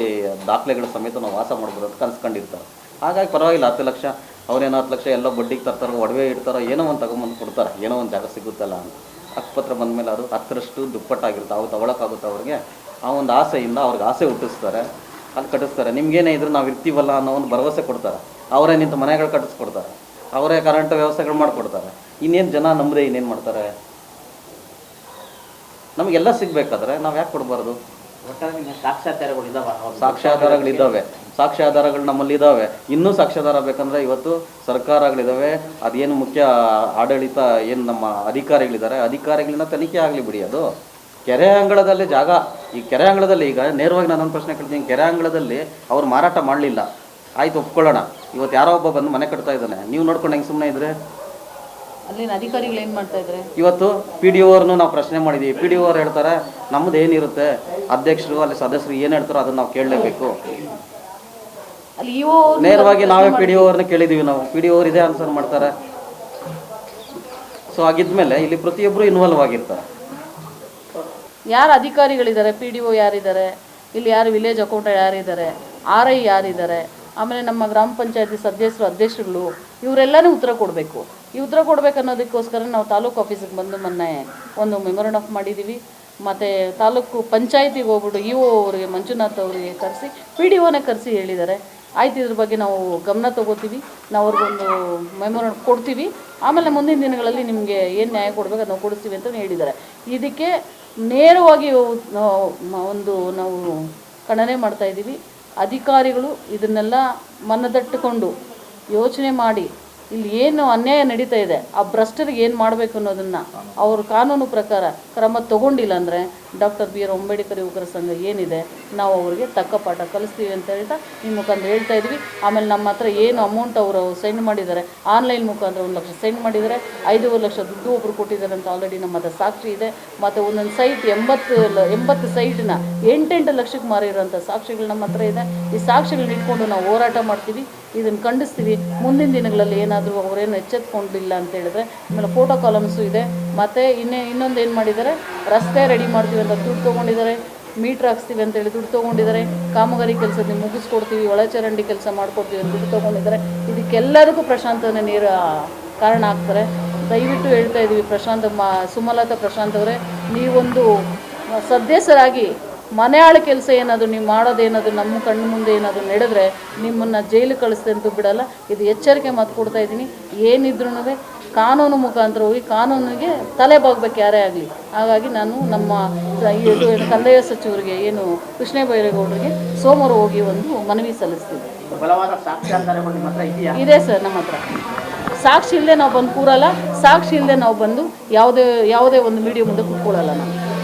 ದಾಖಲೆಗಳ ಸಮೇತ ನಾವು ವಾಸ ಮಾಡ್ಬೋದು ಅಂತ ಕನ್ಸ್ಕೊಂಡಿರ್ತಾರೆ. ಹಾಗಾಗಿ ಪರವಾಗಿಲ್ಲ, ಹತ್ತು ಲಕ್ಷ ಅವ್ರೇನೋ ಹತ್ತು ಲಕ್ಷ ಎಲ್ಲ ಬಡ್ಡಿಗೆ ತರ್ತಾರೋ ಒಡವೆ ಇಡ್ತಾರೋ ಏನೋ ಒಂದು ತಗೊಂಬಂದು ಕೊಡ್ತಾರೆ. ಏನೋ ಒಂದು ಜಾಗ ಸಿಗುತ್ತಲ್ಲ ಅಂತ. ಹಕ್ಕುಪತ್ರ ಬಂದಮೇಲೆ ಅದು ಹತ್ತರಷ್ಟು ದುಪ್ಪಟ್ಟಾಗಿರುತ್ತೆ. ಅವು ತಗೊಳಕ್ಕಾಗುತ್ತೆ ಅವ್ರಿಗೆ? ಆ ಒಂದು ಆಸೆಯಿಂದ ಅವ್ರಿಗೆ ಆಸೆ ಹುಟ್ಟಿಸ್ತಾರೆ. ಅಲ್ಲಿ ಕಟ್ಟಿಸ್ತಾರೆ. ನಿಮ್ಗೇನೇ ಇದ್ರು ನಾವು ಇರ್ತೀವಲ್ಲ ಅನ್ನೋ ಒಂದು ಭರವಸೆ ಕೊಡ್ತಾರೆ. ಅವರೇ ನಿಂತು ಮನೆಗಳು ಕಟ್ಟಿಸ್ಕೊಡ್ತಾರೆ. ಅವರೇ ಕರೆಂಟ್ ವ್ಯವಸ್ಥೆಗಳು ಮಾಡಿಕೊಡ್ತಾರೆ. ಇನ್ನೇನು ಜನ ನಂಬದೆ ಇನ್ನೇನು ಮಾಡ್ತಾರೆ? ನಮಗೆಲ್ಲ ಸಿಗ್ಬೇಕಾದ್ರೆ ನಾವು ಯಾಕೆ ಕೊಡಬಾರ್ದು? ಇದಾವ ಸಾಕ್ಷ್ಯಾಧಾರಗಳಿದ್ದಾವೆ ಸಾಕ್ಷ್ಯಾಧಾರಗಳು ನಮ್ಮಲ್ಲಿ ಇದ್ದಾವೆ ಇನ್ನೂ ಸಾಕ್ಷ್ಯಾಧಾರ ಬೇಕಂದ್ರೆ ಇವತ್ತು ಸರ್ಕಾರಗಳಿದ್ದಾವೆ ಅದೇನು ಮುಖ್ಯ ಆಡಳಿತ ಏನು ನಮ್ಮ ಅಧಿಕಾರಿಗಳಿದ್ದಾರೆ ಅಧಿಕಾರಿಗಳನ್ನ ತನಿಖೆ ಆಗಲಿ ಬಿಡಿ ಅದು. ಕೆರೆ ಅಂಗಳದಲ್ಲಿ ಜಾಗ. ಈ ಕೆರೆ ಅಂಗಳದಲ್ಲಿ ಈಗ ನೇರವಾಗಿ ನಾನು ಒಂದು ಪ್ರಶ್ನೆ ಕೇಳ್ತೀನಿ. ಕೆರೆ ಅಂಗಳದಲ್ಲಿ ಅವ್ರು ಮಾರಾಟ ಮಾಡಲಿಲ್ಲ. ಆಯ್ತು ಒಪ್ಕೊಳ್ಳೋಣ. ಇವತ್ತು ಯಾರೋ ಒಬ್ಬ ಬಂದು ಮನೆ ಕಟ್ತಾ ಇದ್ದಾನೆ. ನೀವು ನೋಡ್ಕೊಂಡು ಹೆಂಗೆ ಸುಮ್ಮನೆ ಇದ್ರೆ? ಅಲ್ಲಿನ ಅಧಿಕಾರಿಗಳು ಏನು ಮಾಡ್ತಾ ಇದ್ದಾರೆ ಇವತ್ತು ಪಿ ಡಿ ಅವ್ರನ್ನು ನಾವು ಪ್ರಶ್ನೆ ಮಾಡಿದ್ದೀವಿ ಪಿ ಡಿ ಅವ್ರು ಹೇಳ್ತಾರೆ ನಮ್ಮದು ಏನಿರುತ್ತೆ? ಅಧ್ಯಕ್ಷರು ಅಲ್ಲಿ ಸದಸ್ಯರು ಏನು ಹೇಳ್ತಾರೋ ಅದನ್ನು ನಾವು ಕೇಳಲೇಬೇಕು. ಅಲ್ಲಿ ಇಒ ನೇರವಾಗಿ ನಾವೇ ಪಿ ಡಿ ಅವ್ರನ್ನ ಕೇಳಿದ್ದೀವಿ ನಾವು. ಪಿ ಡಿ ಅವ್ರು ಇದೇ ಆನ್ಸರ್ ಮಾಡ್ತಾರೆ. ಸೊ ಆಗಿದ್ಮೇಲೆ ಇಲ್ಲಿ ಪ್ರತಿಯೊಬ್ಬರು ಇನ್ವಾಲ್ವ್ ಆಗಿರ್ತಾರೆ. ಯಾರು ಅಧಿಕಾರಿಗಳಿದ್ದಾರೆ? ಪಿ ಡಿ ಒ ಯಾರಿದ್ದಾರೆ? ಇಲ್ಲಿ ಯಾರು ವಿಲೇಜ್ ಅಕೌಂಟ್ ಯಾರಿದ್ದಾರೆ? ಆರ್ ಐ ಯಾರಿದ್ದಾರೆ? ಆಮೇಲೆ ನಮ್ಮ ಗ್ರಾಮ ಪಂಚಾಯತಿ ಸದಸ್ಯರು ಅಧ್ಯಕ್ಷರುಗಳು ಇವರೆಲ್ಲನೂ ಉತ್ತರ ಕೊಡಬೇಕು. ಈ ಉತ್ತರ ಕೊಡ್ಬೇಕು ಅನ್ನೋದಕ್ಕೋಸ್ಕರ ನಾವು ತಾಲೂಕು ಆಫೀಸಿಗೆ ಬಂದು ಮೊನ್ನೆ ಒಂದು ಮೆಮೊರಂಡ್ ಆಫ್ ಮಾಡಿದ್ದೀವಿ ಮತ್ತು ತಾಲೂಕು ಪಂಚಾಯತಿಗೆ ಹೋಗ್ಬಿಟ್ಟು ಇ ಒ ಅವರಿಗೆ ಮಂಜುನಾಥ್ ಅವರಿಗೆ ಕರೆಸಿ ಪಿ ಡಿ ಒನೇ ಕರೆಸಿ ಹೇಳಿದ್ದಾರೆ. ಆಯ್ತು ಇದ್ರ ಬಗ್ಗೆ ನಾವು ಗಮನ ತಗೋತೀವಿ. ನಾವು ಅವ್ರಿಗೊಂದು ಮೆಮೊರಂಡ್ ಕೊಡ್ತೀವಿ. ಆಮೇಲೆ ಮುಂದಿನ ದಿನಗಳಲ್ಲಿ ನಿಮಗೆ ಏನು ನ್ಯಾಯ ಕೊಡಬೇಕು ಅದನ್ನು ಕೊಡಿಸ್ತೀವಿ ಅಂತ ಹೇಳಿದ್ದಾರೆ. ಇದಕ್ಕೆ ನೇರವಾಗಿ ಒಂದು, ನಾವು ಖಂಡನೆ ಮಾಡ್ತಾ ಇದ್ದೀವಿ. ಅಧಿಕಾರಿಗಳು ಇದನ್ನೆಲ್ಲ ಮನದಟ್ಟುಕೊಂಡು ಯೋಚನೆ ಮಾಡಿ, ಇಲ್ಲಿ ಏನು ಅನ್ಯಾಯ ನಡೀತಾ ಇದೆ, ಆ ಭ್ರಷ್ಟರಿಗೆ ಏನು ಮಾಡಬೇಕು ಅನ್ನೋದನ್ನು ಅವ್ರ ಕಾನೂನು ಪ್ರಕಾರ ಕ್ರಮ ತಗೊಂಡಿಲ್ಲ ಅಂದರೆ ಡಾಕ್ಟರ್ ಬಿ ಆರ್ ಅಂಬೇಡ್ಕರ್ ಯುವಕರ ಸಂಘ ಏನಿದೆ, ನಾವು ಅವರಿಗೆ ತಕ್ಕ ಪಾಠ ಕಲಿಸ್ತೀವಿ ಅಂತ ಹೇಳ್ತಾ ಈ ಮುಖಾಂತರ ಹೇಳ್ತಾ ಇದ್ವಿ. ಆಮೇಲೆ ನಮ್ಮ ಹತ್ರ ಏನು ಅಮೌಂಟ್ ಅವರು ಸೆಂಡ್ ಮಾಡಿದ್ದಾರೆ ಆನ್ಲೈನ್ ಮುಖಾಂತರ ಒಂದು ಲಕ್ಷ ಸೆಂಡ್ ಮಾಡಿದ್ದಾರೆ. ಐದೂವರೆ ಲಕ್ಷ ದುಡ್ಡು ಒಬ್ಬರು ಕೊಟ್ಟಿದ್ದಾರೆ ಅಂತ ಆಲ್ರೆಡಿ ನಮ್ಮ ಹತ್ರ ಸಾಕ್ಷಿ ಇದೆ. ಮತ್ತು ಒಂದೊಂದು ಸೈಟ್ ಎಂಬತ್ತು ಎಂಬತ್ತು ಸೈಟ್ನ ಎಂಟೆಂಟು ಲಕ್ಷಕ್ಕೆ ಮಾರಿರೋಂಥ ಸಾಕ್ಷಿಗಳು ನಮ್ಮ ಹತ್ರ ಇದೆ. ಈ ಸಾಕ್ಷಿಗಳನ್ನ ಇಟ್ಕೊಂಡು ನಾವು ಹೋರಾಟ ಮಾಡ್ತೀವಿ, ಇದನ್ನು ಖಂಡಿಸ್ತೀವಿ. ಮುಂದಿನ ದಿನಗಳಲ್ಲಿ ಏನಾದರೂ ಅವರೇನು ಎಚ್ಚೆತ್ಕೊಂಡಿಲ್ಲ ಅಂತ ಹೇಳಿದ್ರೆ, ಆಮೇಲೆ ಫೋಟೋ ಕಾಲಮ್ಸು ಇದೆ. ಮತ್ತು ಇನ್ನೇ ಇನ್ನೊಂದು ಏನು ಮಾಡಿದ್ದಾರೆ, ರಸ್ತೆ ರೆಡಿ ಮಾಡ್ತೀವಿ ಅಂತ ದುಡ್ಡು ತೊಗೊಂಡಿದ್ದಾರೆ ಮೀಟ್ರ್ ಹಾಕ್ಸ್ತೀವಿ ಅಂತೇಳಿ ದುಡ್ಡು ತೊಗೊಂಡಿದ್ದಾರೆ ಕಾಮಗಾರಿ ಕೆಲಸ ಕೆಲಸದ ಮುಗಿಸ್ಕೊಡ್ತೀವಿ, ಒಳಚರಂಡಿ ಕೆಲಸ ಮಾಡ್ಕೊಡ್ತೀವಿ ಅಂತ ದುಡ್ಡು ತೊಗೊಂಡಿದ್ದಾರೆ ಇದಕ್ಕೆಲ್ಲದಕ್ಕೂ ಪ್ರಶಾಂತನೇ ನೀರು ಕಾರಣ ಆಗ್ತಾರೆ. ದಯವಿಟ್ಟು ಹೇಳ್ತಾ ಇದ್ದೀವಿ ಪ್ರಶಾಂತ, ಮಾ, ಸುಮಲತಾ ಪ್ರಶಾಂತ್ ಅವರೇ, ನೀವೊಂದು ಸದಸ್ಯರಾಗಿ ಮನೆಯಾಳ ಕೆಲಸ ಏನಾದರೂ ನೀವು ಮಾಡೋದೇನಾದರೂ ನಮ್ಮ ಕಣ್ಣು ಮುಂದೆ ಏನಾದರೂ ನಡೆದ್ರೆ ನಿಮ್ಮನ್ನು ಜೈಲು ಕಳಿಸ್ತೇ ಅಂತ ಬಿಡಲ್ಲ. ಇದು ಎಚ್ಚರಿಕೆ ಮಾತು ಕೊಡ್ತಾ ಇದ್ದೀನಿ ಏನಿದ್ರೂ ಕಾನೂನು ಮುಖಾಂತರ ಹೋಗಿ ಕಾನೂನಿಗೆ ತಲೆ ಬಾಗ್ಬೇಕು ಯಾರೇ ಆಗಲಿ. ಹಾಗಾಗಿ ನಾನು ನಮ್ಮ ಇದು ಕಂದಾಯ ಸಚಿವರಿಗೆ ಏನು ಕೃಷ್ಣ ಬೈರೇಗೌಡರಿಗೆ ಸೋಮವಾರ ಹೋಗಿ ಒಂದು ಮನವಿ ಸಲ್ಲಿಸ್ತೀವಿ ಇದೆ ಸರ್ ನಮ್ಮ ಹತ್ರ. ಸಾಕ್ಷಿ ಇಲ್ಲದೆ ನಾವು ಬಂದು ಕೂರಲ್ಲ ಸಾಕ್ಷಿ ಇಲ್ಲದೆ ನಾವು ಬಂದು ಯಾವುದೇ ಯಾವುದೇ ಒಂದು ಮೀಡಿಯಾ ಮುಂದೆ ಕೂತ್ಕೊಳ್ಳಲ್ಲ ನಾವು.